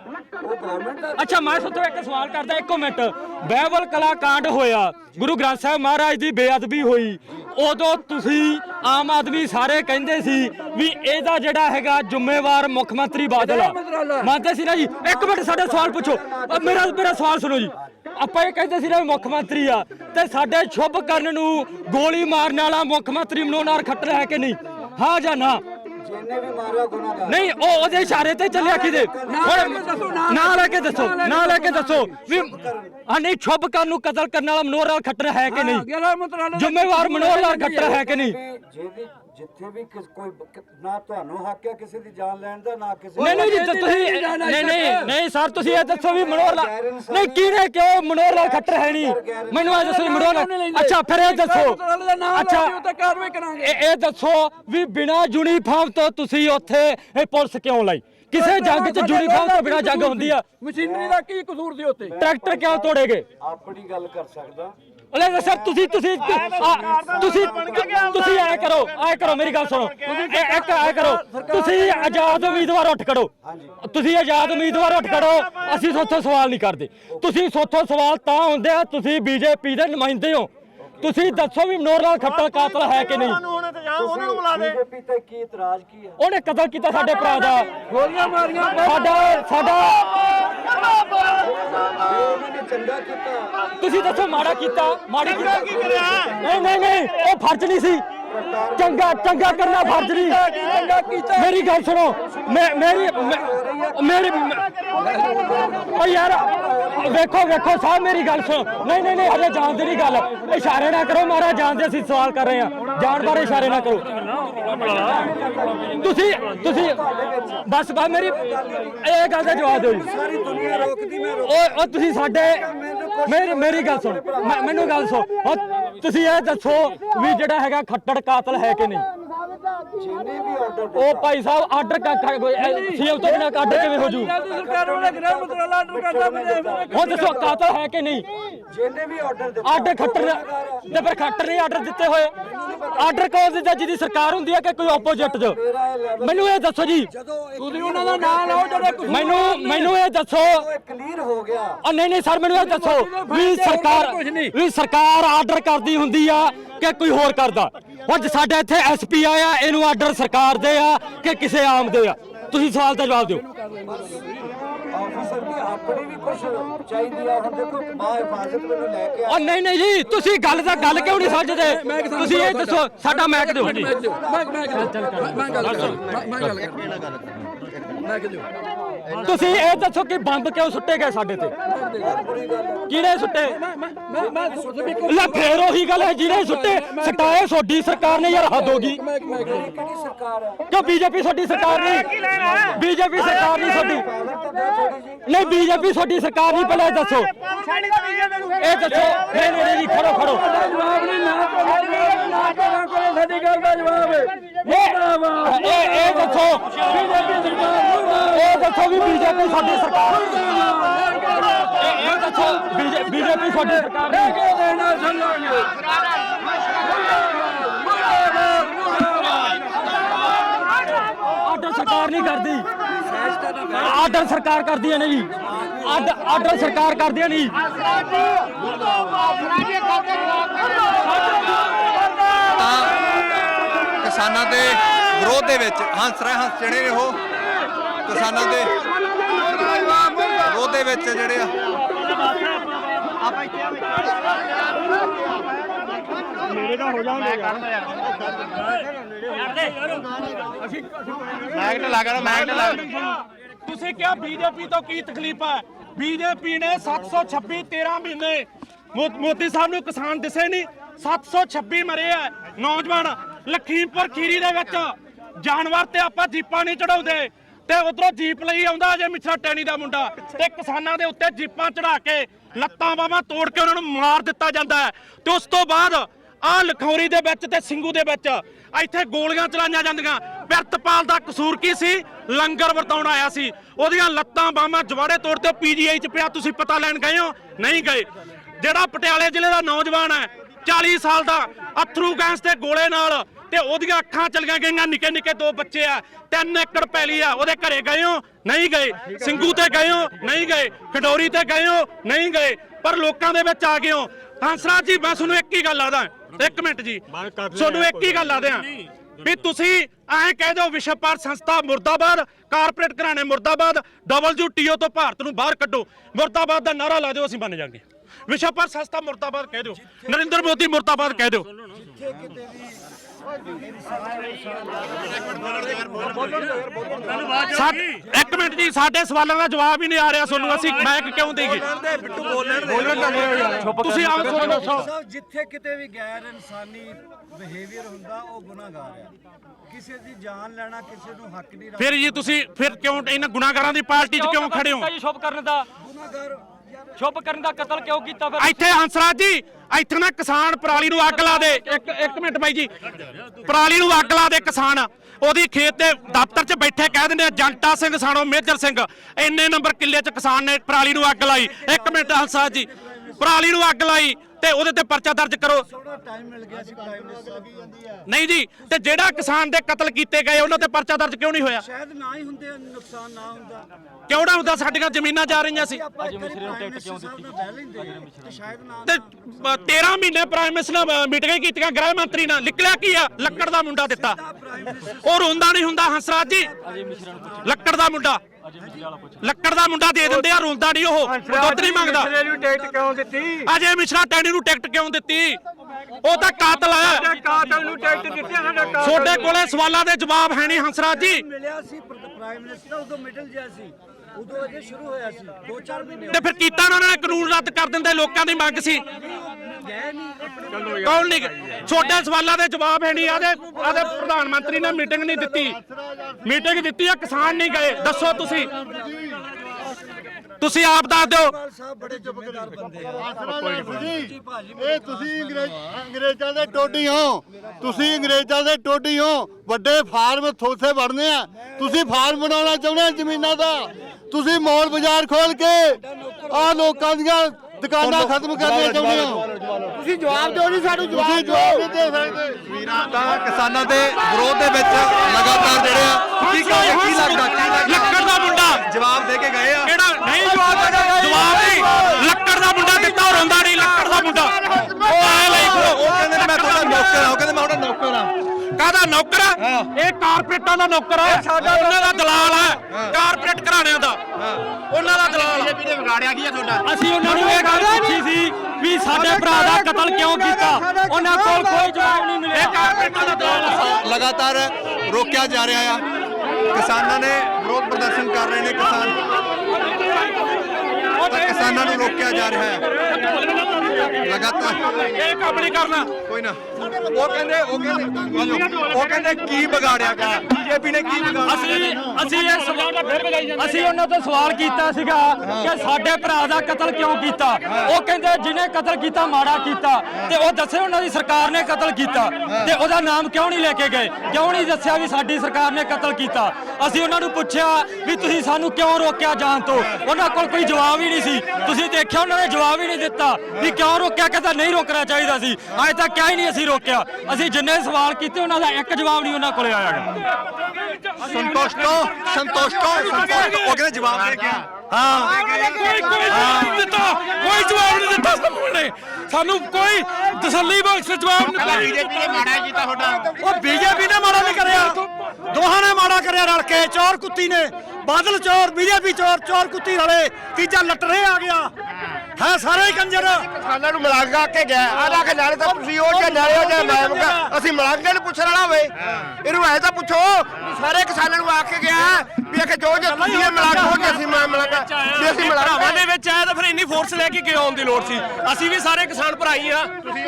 ਅੱਛਾ, ਮੈਂ ਸੋਚੋ ਇੱਕ ਸਵਾਲ ਕਰਦਾ, ਇੱਕੋ ਮਿੰਟ। ਬਹਿਬਲ ਕਲਾ ਹੋਇਆ। ਗੁਰੂ ਗ੍ਰੰਥ ਸਾਹਿਬ ਮਹਾਰਾਜ ਦੀ ਬੇਅਦਬੀ ਹੋਈ। ਉਦੋਂ ਤੁਸੀਂ ਆਮ ਆਦਮੀ ਸਾਰੇ ਕਹਿੰਦੇ ਸੀ ਵੀ ਇਹਦਾ ਜਿਹੜਾ ਹੈਗਾ ਜ਼ਿੰਮੇਵਾਰ ਮੁੱਖ ਮੰਤਰੀ ਬਾਦਲ ਆ। ਮੰਨਦੇ ਸੀ ਨਾ ਜੀ? ਇੱਕ ਮਿੰਟ, ਸਾਡਾ ਸਵਾਲ ਪੁੱਛੋ। ਅਹ ਮੇਰਾ ਮੇਰਾ ਸਵਾਲ ਸੁਣੋ ਜੀ। ਆਪਾਂ ਇਹ ਕਹਿੰਦੇ ਸੀ ਨਾ ਵੀ ਮੁੱਖ ਮੰਤਰੀ ਆ। ਤੇ ਸਾਡੇ ਸ਼ੁਭ ਕਰਨ ਨੂੰ ਗੋਲੀ ਮਾਰਨ ਵਾਲਾ ਮੁੱਖ ਮੰਤਰੀ ਮਨੋਹਰ ਖੱਟਰ ਹੈ ਕਿ ਨਹੀਂ? ਹਾਂ ਜਾਂ ਨਾ? ਨਹੀਂ ਉਹ ਉਹਦੇ ਇਸ਼ਾਰੇ ਤੇ ਚੱਲਿਆ ਕਿਦੇ ਹੁਣ ਨਾ ਲੈ ਕੇ ਦੱਸੋ ਨਾ ਲੈ ਕੇ ਦੱਸੋ ਵੀ ਹਾਂ ਨਹੀਂ ਛੁੱਬ ਕਰਨ ਨੂੰ ਕਤਲ ਕਰਨ ਵਾਲਾ ਮਨੋਹਰ ਲਾਲ ਖੱਟਰ ਹੈ ਕਿ ਨਹੀਂ? ਜ਼ਿੰਮੇਵਾਰ ਮਨੋਹਰ ਲਾਲ ਖੱਟਰ ਹੈ ਕਿ ਨਹੀਂ? ਜਿੱਥੇ ਵੀ ਕਿਸ ਕੋਈ ਨਾ ਤੁਹਾਨੂੰ ਹੱਕ ਹੈ ਕਿਸੇ ਦੀ ਜਾਨ ਲੈਣ ਦਾ ਨਾ ਕਿਸੇ ਨਹੀਂ ਨਹੀਂ ਜੀ ਤੁਸੀਂ ਨਹੀਂ ਨਹੀਂ ਨਹੀਂ ਸਰ ਤੁਸੀਂ ਇਹ ਦੱਸੋ ਵੀ ਮਨੋਹਰ ਲਾਲ ਨਹੀਂ ਕਿਹਨੇ ਕਿਉਂ ਮਨੋਹਰ ਲਾਲ ਖੱਟਰ ਹੈ ਨਹੀਂ? ਮੈਨੂੰ ਇਹ ਦੱਸੋ ਮਨੋਹਰ ਲਾਲ ਅੱਛਾ ਫਿਰ ਇਹ ਦੱਸੋ। ਅੱਛਾ ਇਹ ਦੱਸੋ ਵੀ ਬਿਨਾ ਯੂਨੀਫਾਰਮ ਤੋਂ ਤੁਸੀਂ ਉੱਥੇ ਇਹ ਪੁਲਿਸ ਕਿਉਂ ਲਾਈ? ਕਿਸੇ ਜੰਗ 'ਚ ਯੂਨੀਫਾਰਮ ਤੋਂ ਬਿਨਾ ਜੰਗ ਹੁੰਦੀ ਆ? ਮਸ਼ੀਨਰੀ ਦਾ ਕੀ ਕਸੂਰ ਸੀ ਉੱਤੇ ਟਰੈਕਟਰ ਕਿਉਂ ਤੋੜੇਗੇ ਆਪਣੀ ਗੱਲ ਕਰ ਸਕਦਾ। ਲੈ ਸਰ ਤੁਸੀਂ ਤੁਸੀਂ ਆ, ਤੁਸੀਂ ਤੁਸੀਂ ਐ ਕਰੋ ਐ ਕਰੋ ਮੇਰੀ ਗੱਲ ਸੁਣੋ। ਇੱਕ ਐ ਕਰੋ ਤੁਸੀਂ ਆਜ਼ਾਦ ਉਮੀਦਵਾਰ ਉੱਠ ਖੜੋ। ਤੁਸੀਂ ਆਜ਼ਾਦ ਉਮੀਦਵਾਰ ਉੱਠ ਖੜੋ ਅਸੀਂ ਸੋਥੋਂ ਸਵਾਲ ਨਹੀਂ ਕਰਦੇ। ਤੁਸੀਂ ਸੋਥੋਂ ਸਵਾਲ ਤਾਂ ਹੁੰਦੇ ਆ ਤੁਸੀਂ ਬੀਜੇਪੀ ਦੇ ਨੁਮਾਇੰਦੇ ਹੋ। ਤੁਸੀਂ ਦੱਸੋ ਵੀ ਮਨੋਹਰ ਲਾਲ ਖੱਟਰ ਕਾਤਲ ਹੈ ਕਿ ਨਹੀਂ? ਉਹਨਾਂ ਤੇ ਜਾ ਉਹਨਾਂ ਨੂੰ ਬੁਲਾ ਦੇ। ਬੀਜੇਪੀ ਤੇ ਕੀ ਇਤਰਾਜ਼ ਕੀ ਹੈ ਉਹਨੇ ਕਤਲ ਕੀਤਾ ਸਾਡੇ ਭਰਾ ਦਾ? ਗੋਲੀਆਂ ਮਾਰੀਆਂ ਸਾਡਾ ਸਾਡਾ ਉਹਨਾਂ ਨੇ ਚੰਗਾ ਕੀਤਾ। ਤੁਸੀਂ ਦੱਸੋ ਮਾੜਾ ਕੀਤਾ ਮਾੜੀ ਕੀਤਾ ਕੀ ਕਰਿਆ? ਨਹੀਂ ਨਹੀਂ ਨਹੀਂ ਉਹ ਫਰਜ਼ ਨਹੀਂ ਸੀ। ਚੰਗਾ ਚੰਗਾ ਕਰਨਾ ਫਰਜ਼ ਨਹੀਂ। ਮੇਰੀ ਗੱਲ ਸੁਣੋ। ਮੈਂ ਮੇਰੀ ਮੇਰੀ ਓ ਯਾਰ ਵੇਖੋ ਵੇਖੋ ਸਾਹਿਬ ਮੇਰੀ ਗੱਲ ਸੁਣੋ। ਨਹੀਂ ਨਹੀਂ ਨਹੀਂ ਹਲੇ ਜਾਣਦੇ ਨਹੀਂ ਗੱਲ। ਇਸ਼ਾਰੇ ਨਾ ਕਰੋ ਮਹਾਰਾਜ ਜਾਣਦੇ ਅਸੀਂ ਸਵਾਲ ਕਰ ਰਹੇ ਹਾਂ। ਜਾਣ ਬਾਰੇ ਇਸ਼ਾਰੇ ਨਾ ਕਰੋ। ਤੁਸੀਂ ਤੁਸੀਂ ਬਸ ਬਸ ਮੇਰੀ ਇਹ ਗੱਲ ਦਾ ਜਵਾਬ ਦਿਓ ਜੀ। ਸਾਰੀ ਦੁਨੀਆ ਰੋਕਦੀ ਮੈਂ ਰੋਕ ਉਹ ਤੁਸੀਂ ਸਾਡੇ ਮੇਰੀ ਮੇਰੀ ਗੱਲ ਸੁਣ। ਮੈਨੂੰ ਗੱਲ ਸੁਣ। ਤੁਸੀਂ ਇਹ ਦੱਸੋ ਵੀ ਜਿਹੜਾ ਹੈਗਾ ਖੱਟੜ ਕਾਤਲ ਹੈ ਕਿ ਨਹੀਂ? ਜਿਹਨੇ ਵੀ ਆਰਡਰ ਉਹ ਭਾਈ ਸਾਹਿਬ ਆਰਡਰ ਸੀਐਮ ਤੋਂ ਬਿਨਾਂ ਆਰਡਰ ਕਿਵੇਂ ਹੋ ਜੂ? ਜਲਦੀ ਸਰਕਾਰ ਉਹਨੇ ਗ੍ਰਹਿ ਮੰਤਰਾਲਾ ਆਰਡਰ ਕਰਦਾ ਪੰਜਾਬ ਹੁਣ ਦੱਸੋ ਕਾਤਲ ਹੈ ਕਿ ਨਹੀਂ? ਜਿਹਨੇ ਵੀ ਆਰਡਰ ਦਿੱਤਾ। ਆਰਡਰ ਖੱਟਰ ਨੇ- ਤੇ ਫਿਰ ਖੱਟਰ ਨੇ ਆਰਡਰ ਦਿੱਤੇ ਹੋਏ। ਆਰਡਰ ਕੌਣ ਦਿੰਦਾ ਜਿਹਦੀ ਸਰਕਾਰ ਹੁੰਦੀ ਹੈ ਕਿ ਕੋਈ ਆਪੋਜੀਟ ਲੈਵਲ ਮੈਨੂੰ ਇਹ ਦੱਸੋ ਜੀ। ਤੁਸੀਂ ਉਹਨਾਂ ਦਾ ਨਾਮ ਲਓ ਜਿਹੜੇ ਮੈਨੂੰ ਮੈਨੂੰ ਇਹ ਦੱਸੋ। ਕਲੀਅਰ ਹੋ ਗਿਆ। ਆ ਨਹੀਂ ਨਹੀਂ ਸਰ ਮੈਨੂੰ ਇਹ ਦੱਸੋ। ਵੀ ਸਰਕਾਰ ਵੀ ਸਰਕਾਰ ਆਰਡਰ ਕਰਦੀ ਹੁੰਦੀ ਆ ਕਿ ਕੋਈ ਹੋਰ ਕਰਦਾ ਹੁਣ ਜੇ ਸਾਡੇ ਇੱਥੇ ਐਸਪੀ ਆਇਆ ਇਹਨੂੰ ਆਰਡਰ ਸਰਕਾਰ ਦੇ ਆ ਕਿ ਕਿਸੇ ਆਮ ਦੇ ਆ ਤੁਸੀਂ ਸਵਾਲ ਦਾ ਜਵਾਬ ਦਿਓ ਆਫੀਸਰ ਦੀ ਆਪਣੀ ਵੀ ਕੁਝ ਚਾਹੀਦੀ ਆ ਹੁਣ ਦੇਖੋ ਮਾਂ ਹਿਫਾਜ਼ਤ ਮੈਨੂੰ ਲੈ ਕੇ ਉਹ ਨਹੀਂ ਨਹੀਂ ਜੀ ਤੁਸੀਂ ਗੱਲ ਦਾ ਗੱਲ ਕਿਉਂ ਨਹੀਂ ਸਮਝਦੇ ਤੁਸੀਂ ਇਹ ਦੱਸੋ ਸਾਡਾ ਮੈਕ ਦਿਓ ਮੈਂ ਮੈਂ ਗੱਲ ਕਰ ਮੈਂ ਮੈਂ ਗੱਲ ਕਰ ਮੈਂ ਕਿ ਦਿਓ ਤੁਸੀਂ ਇਹ ਦੱਸੋ ਕਿ ਬੰਬ ਕਿਉਂ ਸੁੱਟੇ ਗਏ ਸਾਡੇ ਤੇ? ਕਿਹੜੇ ਸੁੱਟੇ? ਮੈਂ ਮੈਂ ਮੈਂ ਤੁਸੀਂ ਵੀ ਲੈ ਫੇਰ ਉਹੀ ਗੱਲ ਹੈ ਜਿਹਨੇ ਸੁੱਟੇ ਸਟਾਏ ਸੋਡੀ ਸਰਕਾਰ ਨੇ ਯਾਰ ਹੱਦ ਹੋ ਗਈ। ਮੈਂ ਮੈਂ ਕਿਹੜੀ ਸਰਕਾਰ ਹੈ? ਕਿਉਂ ਬੀਜੇਪੀ ਤੁਹਾਡੀ ਸਰਕਾਰ ਨਹੀਂ? ਬੀਜੇਪੀ ਸਰਕਾਰ ਨਹੀਂ ਤੁਹਾਡੀ ਨਹੀਂ ਬੀਜੇਪੀ ਤੁਹਾਡੀ ਸਰਕਾਰ ਨਹੀਂ ਪਹਿਲਾਂ ਇਹ ਦੱਸੋ। ਇਹ ਦੱਸੋ ਨਹੀਂ ਨਹੀਂ ਨਹੀਂ ਜੀ, ਖੜੋ ਖੜੋ। ਜਵਾਬ ਨਹੀਂ ਨਾ ਕੋਈ ਸਾਡੀ ਗੱਲ ਦਾ ਜਵਾਬ ਹੈ। ਇਹ ਬੀਜੇਪੀ ਸਰਕਾਰ ਇਹ ਦੱਸੋ ਵੀ ਬੀਜੇਪੀ ਸਾਡੀ ਸਰਕਾਰ ਇਹ ਦੱਸੋ ਬੀਜੇਪੀ ਤੁਹਾਡੀ ਸਰਕਾਰ ਨਹੀਂ। ਕਿਉਂ ਦੇਣਾ ਚੱਲਾਂਗੇ ਆਰਡਰ ਸਰਕਾਰ ਨਹੀਂ ਕਰਦੀ। ਆਰਡਰ ਸਰਕਾਰ ਕਰਦੀ ਹੈ ਨਹੀਂ ਆਰਡਰ ਸਰਕਾਰ ਕਰਦੀ ਹੈ ਨਹੀਂ ਕਿਸਾਨਾਂ ਦੇ ਵਿਰੋਧ ਦੇ ਵਿੱਚ ਹੰਸ ਰਹਿ ਹੰਸ ਜਿਹੜੇ ਨੇ ਉਹ ਕਿਸਾਨਾਂ ਦੇ ਵਿਰੋਧ ਦੇ ਵਿੱਚ ਜਿਹੜੇ ਆ। ਤੁਸੀਂ ਕਿਹਾ ਬੀਜੇਪੀ ਤੋਂ ਕੀ ਤਕਲੀਫ ਹੈ? ਬੀਜੇਪੀ ਨੇ 726 13 ਮਹੀਨੇ ਮੋਦੀ ਸਾਹਿਬ ਨੂੰ ਕਿਸਾਨ ਦਿਸੇ ਨਹੀਂ। 726 ਮਰੇ ਆ ਨੌਜਵਾਨ ਲਖੀਮਪੁਰ ਖੀਰੀ ਦੇ ਵਿੱਚ। ਜਾਨਵਰ ਤੇ ਆਪਾਂ ਜੀਪਾਂ ਨਹੀਂ ਚੜਾਉਂਦੇ। ਤੇ ਉਧਰੋਂ ਜੀਪ ਲਈ ਆਉਂਦਾ ਜੇ ਮਿੱਠਾ ਟੈਣੀ ਦਾ ਮੁੰਡਾ। ਤੇ ਕਿਸਾਨਾਂ ਦੇ ਉੱਤੇ ਜੀਪਾਂ ਚੜਾ ਕੇ ਲੱਤਾਂ ਬਾਹਾਂ ਤੋੜ ਕੇ ਉਹਨਾਂ ਨੂੰ ਮਾਰ ਦਿੱਤਾ ਜਾਂਦਾ ਹੈ। ਤੇ ਉਸ ਤੋਂ ਬਾਅਦ ਆ ਲਖੌਰੀ ਦੇ ਵਿੱਚ ਤੇ ਸਿੰਘੂ ਦੇ ਵਿੱਚ ਇੱਥੇ ਗੋਲੀਆਂ ਚਲਾਈਆਂ ਜਾਂਦੀਆਂ। ਪਿਰਤਪਾਲ ਦਾ ਕਸੂਰ ਕੀ ਸੀ? ਲੰਗਰ ਵਰਤਾਉਣ ਆਇਆ ਸੀ। ਉਹਦੀਆਂ ਲੱਤਾਂ ਬਾਹਾਂ ਜਵਾੜੇ ਤੋੜ ਤੇ ਪੀਜੀਆਈ ਚ ਪਿਆ, ਤੁਸੀਂ ਪਤਾ ਲੈਣ ਗਏ ਹੋ? ਨਹੀਂ ਗਏ। ਜਿਹੜਾ ਪਟਿਆਲੇ ਜ਼ਿਲ੍ਹੇ ਦਾ ਨੌਜਵਾਨ ਹੈ 40 ਸਾਲ ਦਾ ਅਥਰੂ ਗੈਸ ਦੇ ਗੋਲੇ ਨਾਲ ਤੇ ਉਹਦੀਆਂ ਅੱਖਾਂ ਚਲੀਆਂ ਗਈਆਂ ਨਿੱਕੇ ਨਿੱਕੇ ਦੋ ਬੱਚੇ ਆ 3 ਏਕੜ ਪੈਲੀ ਆ ਉਹਦੇ ਘਰੇ ਗਏ ਹੋ ਨਹੀਂ ਗਏ। ਸਿੰਘੂ ਤੇ ਗਏ ਹੋ ਨਹੀਂ ਗਏ। ਖਡੋਰੀ ਤੇ ਗਏ ਹੋ ਨਹੀਂ ਗਏ। ਪਰ ਲੋਕਾਂ ਦੇ ਵਿੱਚ ਆ ਗਏ ਹੋ। ਹੰਸਰਾਜ ਜੀ ਮੈਂ ਤੁਹਾਨੂੰ ਇੱਕ ਹੀ ਗੱਲ ਆਦਾ ਇੱਕ ਮਿੰਟ ਜੀ। ਤੁਹਾਨੂੰ ਇੱਕ ਹੀ ਗੱਲ ਆਦਾ ਵੀ ਤੁਸੀਂ ਐਂ ਕਹਿ ਦਿਓ ਵਿਸ਼ਵ ਭਾਰਤ ਸੰਸਥਾ ਮੁਰਦਾਬਾਦ ਕਾਰਪੋਰੇਟ ਘਰਾਣੇ ਮੁਰਦਾਬਾਦ WTO ਤੋਂ ਭਾਰਤ ਨੂੰ ਬਾਹਰ ਕੱਢੋ। ਮੁਰਦਾਬਾਦ ਦਾ ਨਾਰਾ ਲਾ ਦਿਓ ਅਸੀਂ ਬਣ ਜਾਾਂਗੇ। ਵਿਸ਼ਵ ਭਾਰਤ ਸੰਸਥਾ ਮੁਰਦਾਬਾਦ ਕਹਿ ਦਿਓ। ਨਰਿੰਦਰ ਮੋਦੀ ਮੁਰਦਾਬਾਦ ਕਹਿ ਦਿਓ। ਇੱਕ ਮਿੰਟ ਜੀ ਸਾਡੇ ਸਵਾਲਾਂ ਦਾ ਜਵਾਬ ਹੀ ਨਹੀਂ ਆ ਰਿਹਾ ਤੁਹਾਨੂੰ ਅਸੀਂ ਮੈਕ ਕਿਉਂ ਦੇਈਏ? ਤੁਸੀਂ ਆਪ ਸੁਣੋ ਦੱਸੋ ਸਾਹਿਬ ਜਿੱਥੇ ਕਿਤੇ ਵੀ ਗੈਰ ਇਨਸਾਨੀ ਬਿਹੇਵੀਅਰ ਹੁੰਦਾ ਉਹ ਗੁਨਾਹਗਾਰ ਹੈ। ਕਿਸੇ ਦੀ ਜਾਨ ਲੈਣਾ ਕਿਸੇ ਨੂੰ ਹੱਕ ਨਹੀਂ ਰੱਖਦਾ ਫਿਰ ਜੀ ਤੁਸੀਂ ਫਿਰ ਕਿਉਂ ਇਹਨਾਂ ਗੁਨਾਹਗਾਰਾਂ ਦੀ ਪਾਰਟੀ 'ਚ ਕਿਉਂ ਖੜੇ ਹੋ? ਜੀ ਸ਼ੁਭ ਕਰਨ ਦਾ ਗੁਨਾਹਗਾਰ ਸ਼ੁਭ ਕਰਨ ਦਾ ਕਤਲ ਕਿਉਂ ਕੀਤਾ ਫਿਰ? ਇੱਥੇ ਹੰਸਰਾਜ ਜੀ, ਇੱਥੇ ਨਾ ਕਿਸਾਨ ਪਰਾਲੀ ਨੂੰ ਅੱਗ ਲਾ ਦੇ। ਇੱਕ ਇੱਕ ਮਿੰਟ ਬਾਈ ਜੀ। ਪਰਾਲੀ ਨੂੰ ਅੱਗ ਲਾ ਦੇ ਕਿਸਾਨ। ਉਹਦੀ ਖੇਤ ਦੇ ਦਫ਼ਤਰ 'ਚ ਬੈਠੇ ਕਹਿ ਦਿੰਦੇ ਆ, ਜੰਟਾ ਸਿੰਘ ਸਾਣੋ, ਮੇਜਰ ਸਿੰਘ। ਇੰਨੇ ਨੰਬਰ ਕਿੱਲੇ 'ਚ ਕਿਸਾਨ ਨੇ ਪਰਾਲੀ ਨੂੰ ਅੱਗ ਲਾਈ। ਇੱਕ ਮਿੰਟ ਹੰਸਰਾਜ ਜੀ। ਪਰਾਲੀ ਨੂੰ ਅੱਗ ਲਾਈ। ਤੇ ਉਹਦੇ ਤੇ ਪਰਚਾ ਦਰਜ ਕਰੋ। ਥੋੜਾ ਟਾਈਮ ਮਿਲ ਗਿਆ ਸੀ ਪ੍ਰਾਈਮ ਮਿਨਿਸਟਰ ਨਹੀਂ ਜੀ ਤੇ ਜਿਹੜਾ ਕਿਸਾਨ ਦੇ ਕਤਲ ਕੀਤੇ ਗਏ ਉਹਨਾਂ ਤੇ ਪਰਚਾ ਦਰਜ ਕਿਉਂ ਨਹੀਂ ਹੋਇਆ? ਸ਼ਾਇਦ ਨਾ ਹੀ ਹੁੰਦੇ ਨੁਕਸਾਨ ਨਾ ਹੁੰਦਾ। ਕਿਉਂ ਨਾ ਹੁੰਦਾ? ਸਾਡੀਆਂ ਜ਼ਮੀਨਾਂ ਜਾ ਰਹੀਆਂ ਸੀ। ਬਹਿ ਲੈਂਦੇ ਤੇ ਸ਼ਾਇਦ ਨਾ ਤੇ 13 ਮਹੀਨੇ ਪ੍ਰਾਈਮ ਮਿਨਿਸਟਰ ਨਾਲ ਮੀਟਿੰਗਾਂ ਕੀਤੀਆਂ ਗ੍ਰਹਿ ਮੰਤਰੀ ਨਾਲ। ਨਿਕਲਿਆ ਕੀ ਆ? ਲੱਕੜ ਦਾ ਮੁੰਡਾ ਦਿੱਤਾ। ਉਹ ਰੋਂਦਾ ਨਹੀਂ ਹੁੰਦਾ ਹੰਸਰਾਜ ਜੀ। ਲੱਕੜ ਦਾ ਮੁੰਡਾ। ਲੱਕੜ ਦਾ ਮੁੰਡਾ ਦੇ ਦਿੰਦੇ ਆ ਰੋਂਦਾ ਨਹੀਂ ਉਹ। ਦੁੱਧ ਨਹੀਂ ਮੰਗਦਾ। ਨੂੰ ਟਿਕਟ ਕਿਉਂ ਦਿੱਤੀ? ਅਜੇ ਮਿਸ਼ਰਾ ਟੈਣੀ ਨੂੰ ਟਿਕਟ ਕਿਉਂ ਦਿੱਤੀ? ਉਹ ਤਾਂ ਕਾਤਲ ਹੈ ਕਾਤਲ ਨੂੰ ਟਿਕਟ ਦਿੱਤੀ ਸਾਡਾ ਤੁਹਾਡੇ ਕੋਲੇ ਸਵਾਲਾਂ ਦੇ ਜਵਾਬ ਹੈ ਨਹੀਂ ਹੰਸਰਾਜ ਜੀ। ਮਿਲਿਆ ਸੀ ਪ੍ਰਾਈਮ ਮਿਨਿਸਟਰ ਉਦੋਂ ਮਿਡਲ ਜਿਹਾ ਸੀ। ਉਦੋਂ ਅਜੇ ਸ਼ੁਰੂ ਹੋਇਆ ਸੀ 2-4 ਮਹੀਨੇ ਤੇ ਫਿਰ ਕੀਤਾ ਉਹਨਾਂ ਨੇ ਕਾਨੂੰਨ ਰੱਦ ਕਰ ਦਿੰਦੇ ਲੋਕਾਂ ਦੀ ਮੰਗ ਸੀ। ਗਏ ਨਹੀਂ ਕੌਣ ਨਹੀਂ ਛੋਟੇ ਸਵਾਲਾਂ ਦੇ ਜਵਾਬ ਹੈ ਨਹੀਂ ਆਦੇ ਆਦੇ ਪ੍ਰਧਾਨ ਮੰਤਰੀ ਨੇ ਮੀਟਿੰਗ ਨਹੀਂ ਦਿੱਤੀ। ਮੀਟਿੰਗ ਦਿੱਤੀ ਆ ਕਿਸਾਨ ਨਹੀਂ ਗਏ। ਦੱਸੋ ਤੁਸੀਂ। ਤੁਸੀਂ ਆਪ ਦੱਸ ਦਿਓ। ਸਾਹਿਬ ਬੜੇ ਜ਼ਿੰਮੇਦਾਰ ਬੰਦੇ ਆ ਜੀ ਇਹ ਤੁਸੀਂ ਅੰਗਰੇਜ਼ ਅੰਗਰੇਜ਼ਾਂ ਦੇ ਟੋਡੀ ਹੋ। ਤੁਸੀਂ ਅੰਗਰੇਜ਼ਾਂ ਦੇ ਟੋਡੀ ਹੋ। ਵੱਡੇ ਫਾਰਮ ਥੋਥੇ ਵੜਨੇ ਆ। ਤੁਸੀਂ ਫਾਰਮ ਬਣਾਉਣਾ ਚਾਹੁੰਦੇ ਆ ਜ਼ਮੀਨਾਂ ਦਾ। ਤੁਸੀਂ ਮੌਲ ਬਾਜ਼ਾਰ ਖੋਲ ਕੇ ਆ ਲੋਕਾਂ ਦੀਆਂ ਦੁਕਾਨਾਂ ਖਤਮ ਕਰਨੀਆਂ ਚਾਹੁੰਦੇ ਹੋ? ਤੁਸੀਂ ਜਵਾਬ ਦਿਓ ਜੀ ਸਾਨੂੰ ਜਵਾਬ ਜਵਾਬ ਨਹੀਂ ਦੇ ਸਕਦੇ। ਤਾਂ ਕਿਸਾਨਾਂ ਦੇ ਵਿਰੋਧ ਦੇ ਵਿੱਚ ਲਗਾਤਾਰ ਜਿਹੜੇ ਆ ਕੀ ਕੀ ਲੱਗਦਾ ਕੀ ਲੱਕੜ ਦਾ ਮੁੰਡਾ। ਜਵਾਬ ਦੇ ਕੇ ਗਏ ਆ। ਕਿਹੜਾ? ਨਹੀਂ ਜਵਾਬ ਜਵਾਬ ਨਹੀਂ। ਲੱਕੜ ਦਾ ਮੁੰਡਾ ਦਿੱਤਾ ਉਹ ਰੋਂਦਾ ਨਹੀਂ ਲੱਕੜ ਦਾ ਮੁੰਡਾ। ਉਹ ਐ ਲਈ ਉਹ ਕਹਿੰਦੇ ਨੇ ਮੈਂ ਤੁਹਾਡਾ ਨੌਕਰ ਆ ਉਹ ਕਹਿੰਦੇ ਮੈਂ ਤੁਹਾਡਾ ਨੌਕਰ ਆ ਕਾਹਦਾ ਨੌਕਰ ਆ? ਇਹ ਕਾਰਪੋਰੇਟਾਂ ਦਾ ਨੌਕਰ ਸਾਡਾ ਉਹਨਾਂ ਦਾ ਦਲਾਲ ਹੈ। ਕਾਰਪੋਰੇਟ ਘਰਾਣਿਆਂ ਦਾ। ਉਹਨਾਂ ਦਾ ਦਲਾਲ ਆ। ਅਸੀਂ ਉਹਨਾਂ ਨੂੰ ਇਹ ਗੱਲ ਪੁੱਛੀ ਸੀ ਵੀ ਸਾਡੇ ਭਰਾ ਦਾ ਕਤਲ ਕਿਉਂ ਕੀਤਾ? ਉਹਨਾਂ ਕੋਲ ਕੋਈ ਜਵਾਬ ਨਹੀਂ ਮਿਲਿਆ। ਇਹ ਕਾਰਪੋਰੇਟਾਂ ਦਾ ਦਲਾਲ। ਲਗਾਤਾਰ ਰੋਕਿਆ ਜਾ ਰਿਹਾ ਆ। ਕਿਸਾਨਾਂ ਨੇ ਵਿਰੋਧ ਪ੍ਰਦਰਸ਼ਨ ਕਰ ਰਹੇ ਨੇ ਕਿਸਾਨ। ਕਿਸਾਨਾਂ ਨੂੰ ਰੋਕਿਆ ਜਾ ਰਿਹਾ ਹੈ। ਲਗਾਤਾਰ ਇਹ ਕੰਮ ਨਹੀਂ ਕਰਨਾ। ਕੋਈ ਨਾ। ਉਹ ਕਹਿੰਦੇ ਉਹ ਕਹਿੰਦੇ ਉਹ ਕਹਿੰਦੇ ਕੀ ਵਿਗਾੜਿਆ ਗਾ ਬੀਜੇਪੀ ਨੇ ਕੀ ਵਿਗਾੜਿਆ ਅਸੀਂ ਅਸੀਂ ਇਹ ਸਵਾਲ ਅਸੀਂ ਉਹਨਾਂ ਤੋਂ ਸਵਾਲ ਕੀਤਾ ਸੀਗਾ ਕਿ ਸਾਡੇ ਭਰਾ ਦਾ ਕਤਲ ਕਿਉਂ ਕੀਤਾ? ਉਹ ਕਹਿੰਦੇ ਜਿਹਨੇ ਕਤਲ ਕੀਤਾ ਮਾੜਾ ਕੀਤਾ। ਤੇ ਉਹ ਦੱਸੇ ਉਹਨਾਂ ਦੀ ਸਰਕਾਰ ਨੇ ਕਤਲ ਕੀਤਾ। ਤੇ ਉਹਦਾ ਨਾਮ ਕਿਉਂ ਨਹੀਂ ਲੈ ਕੇ ਗਏ? ਕਿਉਂ ਨਹੀਂ ਦੱਸਿਆ ਵੀ ਸਾਡੀ ਸਰਕਾਰ ਨੇ ਕਤਲ ਕੀਤਾ? ਅਸੀਂ ਉਹਨਾਂ ਨੂੰ ਪੁੱਛਿਆ ਵੀ ਤੁਸੀਂ ਸਾਨੂੰ ਕਿਉਂ ਰੋਕਿਆ ਜਾਣ ਤੋਂ? ਉਹਨਾਂ ਕੋਲ ਕੋਈ ਜਵਾਬ ਹੀ ਨਹੀਂ ਸੀ। ਤੁਸੀਂ ਦੇਖਿਆ ਉਹਨਾਂ ਨੇ ਜਵਾਬ ਹੀ ਨਹੀਂ ਦਿੱਤਾ ਵੀ ਕਿਉਂ ਰੋਕਿਆ? ਕਹਿੰਦਾ ਨਹੀਂ ਰੋਕਣਾ ਚਾਹੀਦਾ ਸੀ। ਅੱਜ ਤੱਕ ਕਿਆ ਹੀ ਨਹੀਂ ਅਸੀਂ ਰੋਕਿਆ। ਅਸੀਂ ਜਿੰਨੇ ਸਵਾਲ ਕੀਤੇ ਉਹਨਾਂ ਦਾ ਇੱਕ ਜਵਾਬ ਨਹੀਂ ਉਹਨਾਂ ਕੋਲੇ ਆਇਆ ਗਾ। ਸੰਤੋਸ਼ਟੋ ਸੰਤੋਸ਼ਟੋ ਸੰਤੋਸ਼ਟੋ ਉਹ ਕਹਿੰਦੇ ਜਵਾਬ ਦੇ ਗਿਆ ਕੋਈ ਕੋਈ ਜਵਾਬ ਨਹੀਂ ਦਿੱਤਾ। ਕੋਈ ਜਵਾਬ ਨਹੀਂ ਦਿੱਤਾ ਸਾਨੂੰ ਨੇ ਸਾਨੂੰ ਕੋਈ ਤਸੱਲੀ ਬਖਸ਼ ਜਵਾਬ ਨਹੀਂ ਬੀਜੇਪੀ ਨੇ ਮਾੜਾ ਕੀਤਾ ਤੁਹਾਡਾ। ਉਹ ਬੀਜੇਪੀ ਨੇ ਮਾੜਾ ਨਹੀਂ ਕਰਿਆ। ਦੋਹਾਂ ਨੇ ਮਾੜਾ ਕਰਿਆ ਰਲ ਕੇ ਚੋਰ ਕੁੱਤੀ ਨੇ। ਬਾਦਲ ਚੋਰ ਬੀਜੇਪੀ ਚੋਰ ਚੋਰ ਕੁੱਤੀ ਰਲੇ। ਤੀਜਾ ਲਟਰੇ ਆ ਗਿਆ। ਹੈ ਸਾਰੇ ਹੀ ਕੰਜਰ। ਕਿਸਾਨਾਂ ਨੂੰ ਮਲਾਂਗਾ ਕੇ ਗਿਆ। ਆ ਲਾ ਕੇ ਨਾਲੇ ਤਾਂ ਤੁਸੀਂ ਉਹ ਜਾਂ ਨਾਲੇ ਉਹ ਜਾਂ ਮੈਂ ਅਸੀਂ ਮਲਾਂਗੇ ਨੂੰ ਪੁੱਛਣ ਵਾਲਾ ਹੋਵੇ ਇਹਨੂੰ ਐ ਤਾਂ ਪੁੱਛੋ। ਸਾਰੇ ਕਿਸਾਨਾਂ ਨੂੰ ਆ ਕੇ ਗਿਆ। ਵੀ ਇਹ ਜੋ ਜੇ ਤੁਸੀਂ ਇਹ ਮਲਾਂਗਾ ਹੋ ਜੇ ਅਸੀਂ ਮਲਾਂਗਾ ਵੀ ਅਸੀਂ ਮਲਾਂਗਾ ਵਿੱਚ ਆਇਆ ਤਾਂ ਫਿਰ ਇੰਨੀ ਫੋਰਸ ਲੈ ਕੇ ਕਿਉਂ ਆਉਣ ਦੀ ਲੋੜ ਸੀ? ਅਸੀਂ ਵੀ ਸਾਰੇ ਕਿਸਾਨ ਭਰਾਈ ਆ।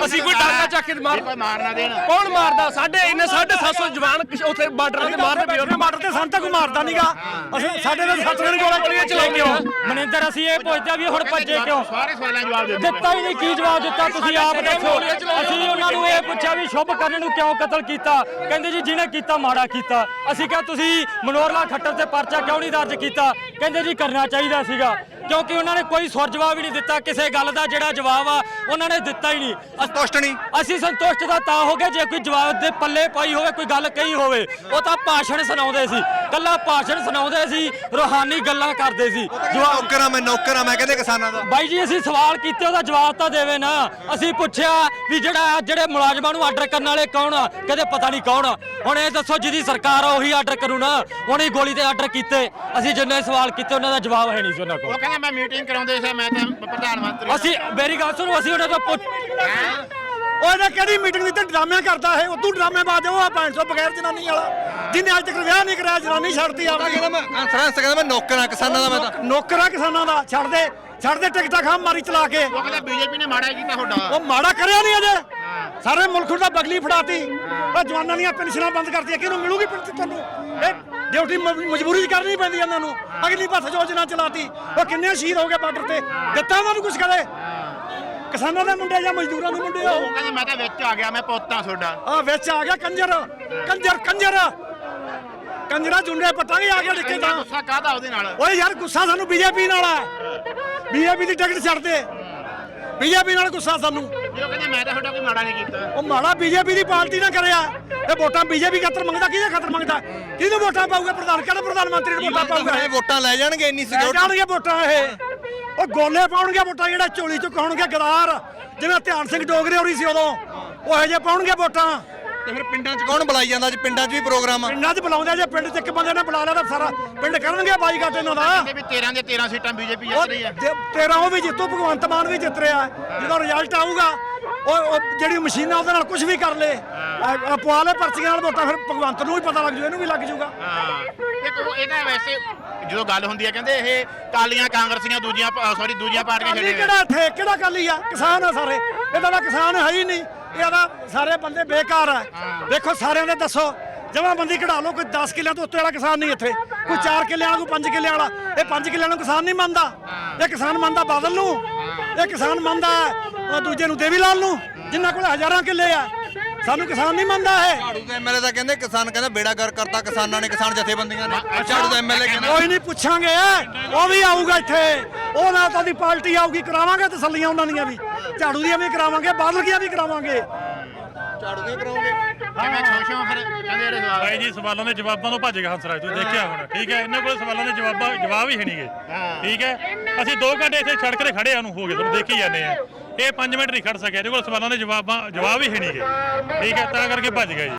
ਅਸੀਂ ਕੋਈ ਡਾਂਗਾ ਚੱਕ ਕੇ ਮਾਰ ਕੋਈ ਮਾਰਨਾ ਦੇਣ। ਕੌਣ ਮਾਰਦਾ? ਸਾਡੇ ਇੰਨੇ 750 ਜਵਾਨ ਉੱਥੇ ਬਾਰਡਰ ਤੇ ਮਾਰਦੇ ਪਏ ਉਹਨੇ ਬਾਰਡਰ ਤੇ ਸਾਨੂੰ ਤਾਂ ਕੋਈ ਮਾਰਦਾ ਨਹੀਂਗਾ ਅਸੀਂ ਸਾਡੇ ਤਾਂ ਸੱਤ ਦਿਨ ਗੋਲਾ ਗੋਲੀਆਂ ਚਲਾਈ ਕਿਉਂ ਮਨਿੰਦਰ ਅਸੀਂ ਇਹ ਪੁੱਛਦੇ ਵੀ ਹੁਣ ਭੱਜੇ ਕਿਉਂ? ਸਾਰੇ ਸਵਾਲਾਂ ਦੇ ਜਵਾਬ ਦੇ ਦਿੱਤਾ ਹੀ ਨਹੀਂ ਕੀ ਜਵਾਬ ਦਿੱਤਾ? ਤੁਸੀਂ ਆਪ ਦੱਸੋ ਅਸੀਂ ਉਹਨਾਂ ਨੂੰ ਇਹ ਪੁੱਛਿਆ ਵੀ ਸ਼ੁਭ ਕਰਨ ਨੂੰ ਕਿਉਂ ਕਤਲ ਕੀਤਾ? ਕਹਿੰਦੇ ਜੀ ਜਿਹਨੇ ਕੀਤਾ ਮਾੜਾ ਕੀਤਾ। ਅਸੀਂ ਕਿਹਾ ਤੁਸੀਂ ਮਨੋਰਲਾ ਖੱਟਰ ਤੇ ਪਰਚਾ ਕਿਉਂ ਨਹੀਂ ਦਰਜ ਕੀਤਾ? ਕਹਿੰਦੇ ਜੀ ਕਰਨਾ ਚਾਹੀਦਾ ਸੀਗਾ। ਕਿਉਂਕਿ ਉਹਨਾਂ ਨੇ ਕੋਈ ਸੁਰ ਜਵਾਬ ਹੀ ਨਹੀਂ ਦਿੱਤਾ ਕਿਸੇ ਗੱਲ ਦਾ ਜਿਹੜਾ ਜਵਾਬ ਆ ਉਹਨਾਂ ਨੇ ਦਿੱਤਾ ਹੀ ਨਹੀਂ। ਸੰਤੁਸ਼ਟ ਨਹੀਂ। ਅਸੀਂ ਸੰਤੁਸ਼ਟ ਤਾਂ ਤਾਂ ਹੋ ਗਏ ਜੇ ਕੋਈ ਜਵਾਬ ਦੇ ਪੱਲੇ ਪਾਈ ਹੋਵੇ ਕੋਈ ਗੱਲ ਕਹੀ ਹੋਵੇ ਉਹ ਤਾਂ ਭਾਸ਼ਣ ਸੁਣਾਉਂਦੇ ਸੀ ਕੱਲਾ ਭਾਸ਼ਣ ਸੁਣਾਉਂਦੇ ਸੀ ਰੋਹਾਨੀ ਗੱਲਾਂ ਕਰਦੇ ਸੀ। ਜਵਾਬ ਨੌਕਰ ਆ ਮੈਂ ਨੌਕਰ ਆ ਮੈਂ ਕਹਿੰਦੇ ਕਿਸਾਨਾਂ ਦਾ। ਬਾਈ ਜੀ ਅਸੀਂ ਸਵਾਲ ਕੀਤੇ ਉਹਦਾ ਜਵਾਬ ਤਾਂ ਦੇਵੇ ਨਾ। ਅਸੀਂ ਪੁੱਛਿਆ ਵੀ ਜਿਹੜਾ ਜਿਹੜੇ ਮੁਲਾਜ਼ਮਾਂ ਨੂੰ ਆਰਡਰ ਕਰਨ ਵਾਲੇ ਕੌਣ ਆ? ਕਹਿੰਦੇ ਪਤਾ ਨਹੀਂ ਕੌਣ ਆ। ਹੁਣ ਇਹ ਦੱਸੋ ਜਿਹਦੀ ਸਰਕਾਰ ਆ ਉਹੀ ਆਰਡਰ ਕਰੂ ਨਾ ਉਹਨੇ ਗੋਲੀ ਤੇ ਆਰਡਰ ਕੀਤੇ। ਅਸੀਂ ਜਿੰਨੇ ਸਵਾਲ ਕੀਤੇ ਉਹਨਾਂ ਦਾ ਜਵਾਬ ਹੈ ਨਹੀਂ ਸੀ ਉਹਨਾਂ ਕੋਲ। ਉਹ ਕਹਿੰਦਾ ਮੈਂ ਮੀਟਿੰਗ ਕਰਾਉਂਦੇ ਸੀ ਮੈਂ ਤਾਂ ਪ੍ਰਧਾਨ ਮੰਤਰੀ ਅਸੀਂ ਮੇਰੀ ਗੱਲ ਸੁਣੋ ਅਸੀਂ ਉਹਨਾਂ ਤੋਂ ਪੁੱਛ ਉਹ ਕਿਹੜੀ ਮੀਟਿੰਗ ਦੀ ਤੇ ਡਰਾਮੇ ਕਰਦਾ ਹੈ ਉਦੋਂ ਡਰਾਮੇ ਬਾਜ ਉਹ ਆ 500 ਬਗੈਰ ਜਨਾਨੀ ਵਾਲਾ। ਜਿਹਨੇ ਅੱਜ ਤੱਕ ਵਿਆਹ ਨਹੀਂ ਕਰਾਇਆ ਜਨਾਨੀ ਛੱਡਤੀ ਤਾਂ ਮੈਂ? ਕਾਂਸਰਾਂ ਕਹਿੰਦਾ ਮੈਂ ਨੌਕਰ ਆ ਕਿਸਾਨਾਂ ਦਾ ਮੈਂ ਤਾਂ। ਨੌਕਰ ਆ ਕਿਸਾਨਾਂ ਦਾ। ਛੱਡ ਦੇ ਛੱਡ ਦੇ ਟਿਕਟਾਂ ਖਾਮ ਮਾਰੀ ਚਲਾ ਕੇ। ਉਹ ਕਹਿੰਦਾ ਬੀਜੇਪੀ ਨੇ ਮਾੜਾ ਕੀਤਾ ਤੁਹਾਡਾ। ਉਹ ਮਾੜਾ ਕਰਿਆ ਨਹੀਂ ਅਜੇ। ਸਾਰੇ ਮੁਲਕ ਨੂੰ ਤਾਂ ਬਗਲੀ ਫੜਾਤੀ। ਉਹ ਜਵਾਨਾਂ ਦੀਆਂ ਪੈਨਸ਼ਨਾਂ ਬੰਦ ਕਰਤੀਆਂ। ਕਿਹਨੂੰ ਮਿਲੂਗੀ ਪੈਨਸ਼ਨ ਤੁਹਾਨੂੰ? ਇਹ ਡਿਊਟੀ ਮ- ਮਜਬੂਰੀ 'ਚ ਕਰਨੀ ਪੈਂਦੀ ਇਹਨਾਂ ਨੂੰ। ਅਗਲੀ ਪੱਥ ਯੋਜਨਾ ਚਲਾਤੀ ਉਹ ਕਿੰਨੇ ਸ਼ਹੀਦ ਹੋ ਗਏ ਬਾਰਡਰ ਤੇ? ਦਿੱਤਾ ਉਹਨਾਂ ਨੂੰ ਕੁਝ ਕਦੇ? ਕਿਸਾਨਾਂ ਦੇ ਮੁੰਡੇ ਜਾਂ ਮਜ਼ਦੂਰਾਂ ਦੇ ਮੁੰਡੇ ਆ ਉਹ? ਉਹ ਕਹਿੰਦਾ ਮੈਂ ਤਾਂ ਵਿੱਚ ਆ ਗਿਆ ਮੈਂ ਪੋਤਾ ਤੁਹਾਡਾ। ਆ ਵਿੱਚ ਆ ਗਿਆ ਕੰਜਰ। ਕੰਜਰ ਕੰਜਰ। ਕੰਜਰਾ ਜੁੰਡੇ ਪਟਾਂਗੇ ਆ ਗਿਆ ਡਿੱਕੇ ਇੰਨਾ ਤਾਂ। ਗੁੱਸਾ ਕਾਹਦਾ ਉਹਦੇ ਨਾਲ? ਓਏ ਯਾਰ ਗੁੱਸਾ ਸਾਨੂੰ ਬੀਜੇਪੀ ਨਾਲ ਆ। ਬੀਜੇਪੀ ਦੀ ਟਿਕਟ ਛੱਡ ਦੇ। ਬੀਜੇਪੀ ਨਾਲ ਗੁੱਸਾ ਸਾਨੂੰ। ਉਹ ਕਹਿੰਦਾ ਮੈਂ ਤਾਂ ਤੁਹਾਡਾ ਕੋਈ ਮਾੜਾ ਨਹੀਂ ਕੀਤਾ। ਉਹ ਮਾੜਾ ਬੀਜੇਪੀ ਦੀ ਪਾਰਟੀ ਨਾ ਕਰਿਆ। ਇਹ ਵੋਟਾਂ ਬੀਜੇਪੀ ਖਾਤਰ ਮੰਗਦਾ ਕਿਹਦੇ ਖਾਤਰ ਮੰਗਦਾ? ਕਿਹਨੂੰ ਵੋਟਾਂ ਪਾਊਗਾ ਪ੍ਰਧਾਨ? ਕਿਹੜਾ ਪ੍ਰਧਾਨ ਮੰਤਰੀ ਨੂੰ ਵੋਟਾਂ ਪਾਊਗਾ? ਇਹ ਵੋਟਾਂ ਲੈ ਜਾਣਗੇ ਇੰਨੀ ਲੈ ਸਿਕਿਉਰਿਟੀ ਜਾਣਗੇ ਵੋਟਾਂ ਇਹ। ਉਹ ਗੋਲੇ ਪਾਉਣਗੇ ਵੋਟਾਂ ਜਿਹੜਾ ਝੋਲੀ ਚ ਕਹਾਉਣਗੇ ਗਦਾਰ। ਜਿਵੇਂ ਧਿਆਨ ਸਿੰਘ ਡੋਗਰੇ ਹੋਰੀ ਸੀ ਉਦੋਂ ਉਹ ਇਹੋ ਜਿਹੇ ਪਾਉਣਗੇ ਵੋਟਾਂ। ਤੇ ਫਿਰ ਪਿੰਡਾਂ 'ਚ ਕੌਣ ਬੁਲਾਈ ਜਾਂਦਾ? ਅੱਜ ਪਿੰਡਾਂ 'ਚ ਵੀ ਪ੍ਰੋਗਰਾਮ ਆ। ਪਿੰਡਾਂ 'ਚ ਬੁਲਾਉਂਦੇ ਜੇ ਪਿੰਡ 'ਚ ਇੱਕ ਬੰਦੇ ਨੇ ਬੁਲਾ ਲਿਆ ਤਾਂ ਸਾਰਾ ਪਿੰਡ ਕਰਨਗੇ ਬਾਈਕਾਟ ਇਹਨਾਂ ਦਾ ਕਹਿੰਦੇ ਵੀ 13 ਦੇ 13 ਸੀਟਾਂ ਬੀਜੇਪੀ ਜਿੱਤ ਰਹੀ ਹੈ ਤੇਰਾ ਉਹ ਵੀ ਜਿੱਤੂ ਭਗਵੰਤ ਮਾਨ ਵੀ ਜਿੱਤ ਰਿਹਾ। ਜਦੋਂ ਰਿਜ਼ਲਟ ਆਊਗਾ ਉਹ ਉਹ ਜਿਹੜੀ ਮਸ਼ੀਨ ਉਹਦੇ ਨਾਲ ਕੁਝ ਵੀ ਕਰ ਲੇ। ਪਵਾ ਲੈ ਪਰਚੀਆਂ ਨਾਲ ਵੋਟਾਂ ਫਿਰ ਭਗਵੰਤ ਨੂੰ ਵੀ ਪਤਾ ਲੱਗ ਜੂ ਇਹਨੂੰ ਵੀ ਲੱਗ ਜੂਗਾ। ਹਾਂ। ਇੱਕ ਉਹ ਇਹਦਾ ਵੈਸੇ ਜਦੋਂ ਗੱਲ ਹੁੰਦੀ ਹੈ ਕਹਿੰਦੇ ਇਹ ਕਾਲੀਆਂ ਕਾਂਗਰਸੀਆਂ ਦੂਜੀਆਂ ਸੌਰੀ ਦੂਜੀਆਂ ਪਾਰਟੀਆਂ ਕਾਲੀ ਛੱਡੇ ਕਿਹੜਾ ਇੱਥੇ? ਕਿਹੜਾ ਕਾਲੀ ਆ? ਕਿਸਾਨ ਆ ਸਾਰੇ। ਇਹਦਾ ਦਾ ਕਿਸਾਨ ਹੈ ਹੀ ਨਹੀਂ। ਇਹਦਾ ਸਾਰੇ ਬੰਦੇ ਬੇਕਾਰ ਆ। ਦੇਖੋ ਸਾਰਿਆਂ ਦੇ ਦੱਸੋ ਜਮਾ ਬੰਦੀ ਕਢਾ ਲਓ ਕੋਈ 10 ਕਿੱਲਿਆਂ ਤੋਂ ਉੱਤੇ ਵਾਲਾ ਕਿਸਾਨ ਨਹੀਂ ਇੱਥੇ। ਕੋਈ 4 ਕਿੱਲਿਆਂ ਵਾਲਾ ਕੋਈ 5 ਕਿੱਲਿਆਂ ਵਾਲਾ। ਇਹ 5 ਕਿੱਲਿਆਂ ਨੂੰ ਕਿਸਾਨ ਨਹੀਂ ਮੰਨਦਾ। ਇਹ ਕਿਸਾਨ ਮੰਨਦਾ ਬਾਦਲ ਨੂੰ। ਇਹ ਕਿਸਾਨ ਮੰਨਦਾ ਉਹ ਦੂਜੇ ਨੂੰ ਦੇਵੀ ਲਾਲ ਨੂੰ ਜਿਨ੍ਹਾਂ ਕੋਲ ਹਜ਼ਾਰਾਂ ਕਿੱਲੇ ਆ। ਸਾਨੂੰ ਕਿਸਾਨ ਨਹੀਂ ਮੰਨਦਾ ਇਹ। ਝਾੜੂ ਦੇ ਐਮਐਲਏ ਦਾ ਕਹਿੰਦੇ ਕਿਸਾਨ ਕਹਿੰਦਾ ਬੇੜਾ ਗਰ ਕਰਤਾ ਕਿਸਾਨਾਂ ਨੇ ਕਿਸਾਨ ਜਥੇਬੰਦੀਆਂ ਨੇ। ਝਾੜੂ ਦਾ ਐਮਐਲਏ ਕਹਿੰਦਾ। ਕੋਈ ਨਹੀਂ ਪੁੱਛਾਂਗੇ ਉਹ ਵੀ ਆਊਗਾ ਇੱਥੇ। ਉਹ ਨਾਲ ਤਾਂ ਦੀ ਪਾਰਟੀ ਆਊਗੀ ਕਰਾਵਾਂਗੇ ਤਸੱਲੀਆਂ ਉਹਨਾਂ ਦੀਆਂ ਵੀ। ਝਾੜੂ ਦੀਆਂ ਵੀ ਕਰਾਵਾਂਗੇ ਬਾਦਲ ਦੀਆਂ ਵੀ ਕਰਾਵਾਂਗੇ। ਝਾੜੂ ਦੇ ਕਰਾਉਂਗੇ ਜਿਵੇਂ ਖੁਸ਼ ਹੋ ਫਿਰ ਕਹਿੰਦੇ ਜਿਹੜੇ ਸਵਾਲ ਬਾਈ ਜੀ ਸਵਾਲਾਂ ਦੇ ਜਵਾਬਾਂ ਤੋਂ ਭੱਜ ਗਿਆ ਹੰਸਰਾਜ ਤੁਸੀਂ ਦੇਖਿਆ ਹੁਣ। ਠੀਕ ਹੈ ਇਹਨਾਂ ਕੋਲ ਸਵਾਲਾਂ ਦੇ ਜਵਾਬਾਂ ਜਵਾਬ ਹੀ ਹੈ ਨਹੀਂਗੇ ਠੀਕ ਹੈ ਅਸੀਂ 2 ਘੰਟੇ ਇੱਥੇ ਸੜਕ ਤੇ ਖੜੇ ਆ ਨੂੰ ਹੋ ਗਏ ਤੁਹਾਨੂੰ ਦੇਖੀ ਜਾਂਦੇ ਆ। ਇਹ 5 ਮਿੰਟ ਨਹੀਂ ਖੜ ਸਕਿਆ ਇਹਦੇ ਕੋਲ ਸਵਾਲਾਂ ਦੇ ਜਵਾਬਾਂ ਜਵਾਬ ਹੀ ਹੈ ਨਹੀਂਗੇ ਠੀਕ ਹੈ ਤਾਂ ਕਰਕੇ ਭੱਜ ਗਿਆ ਜੀ।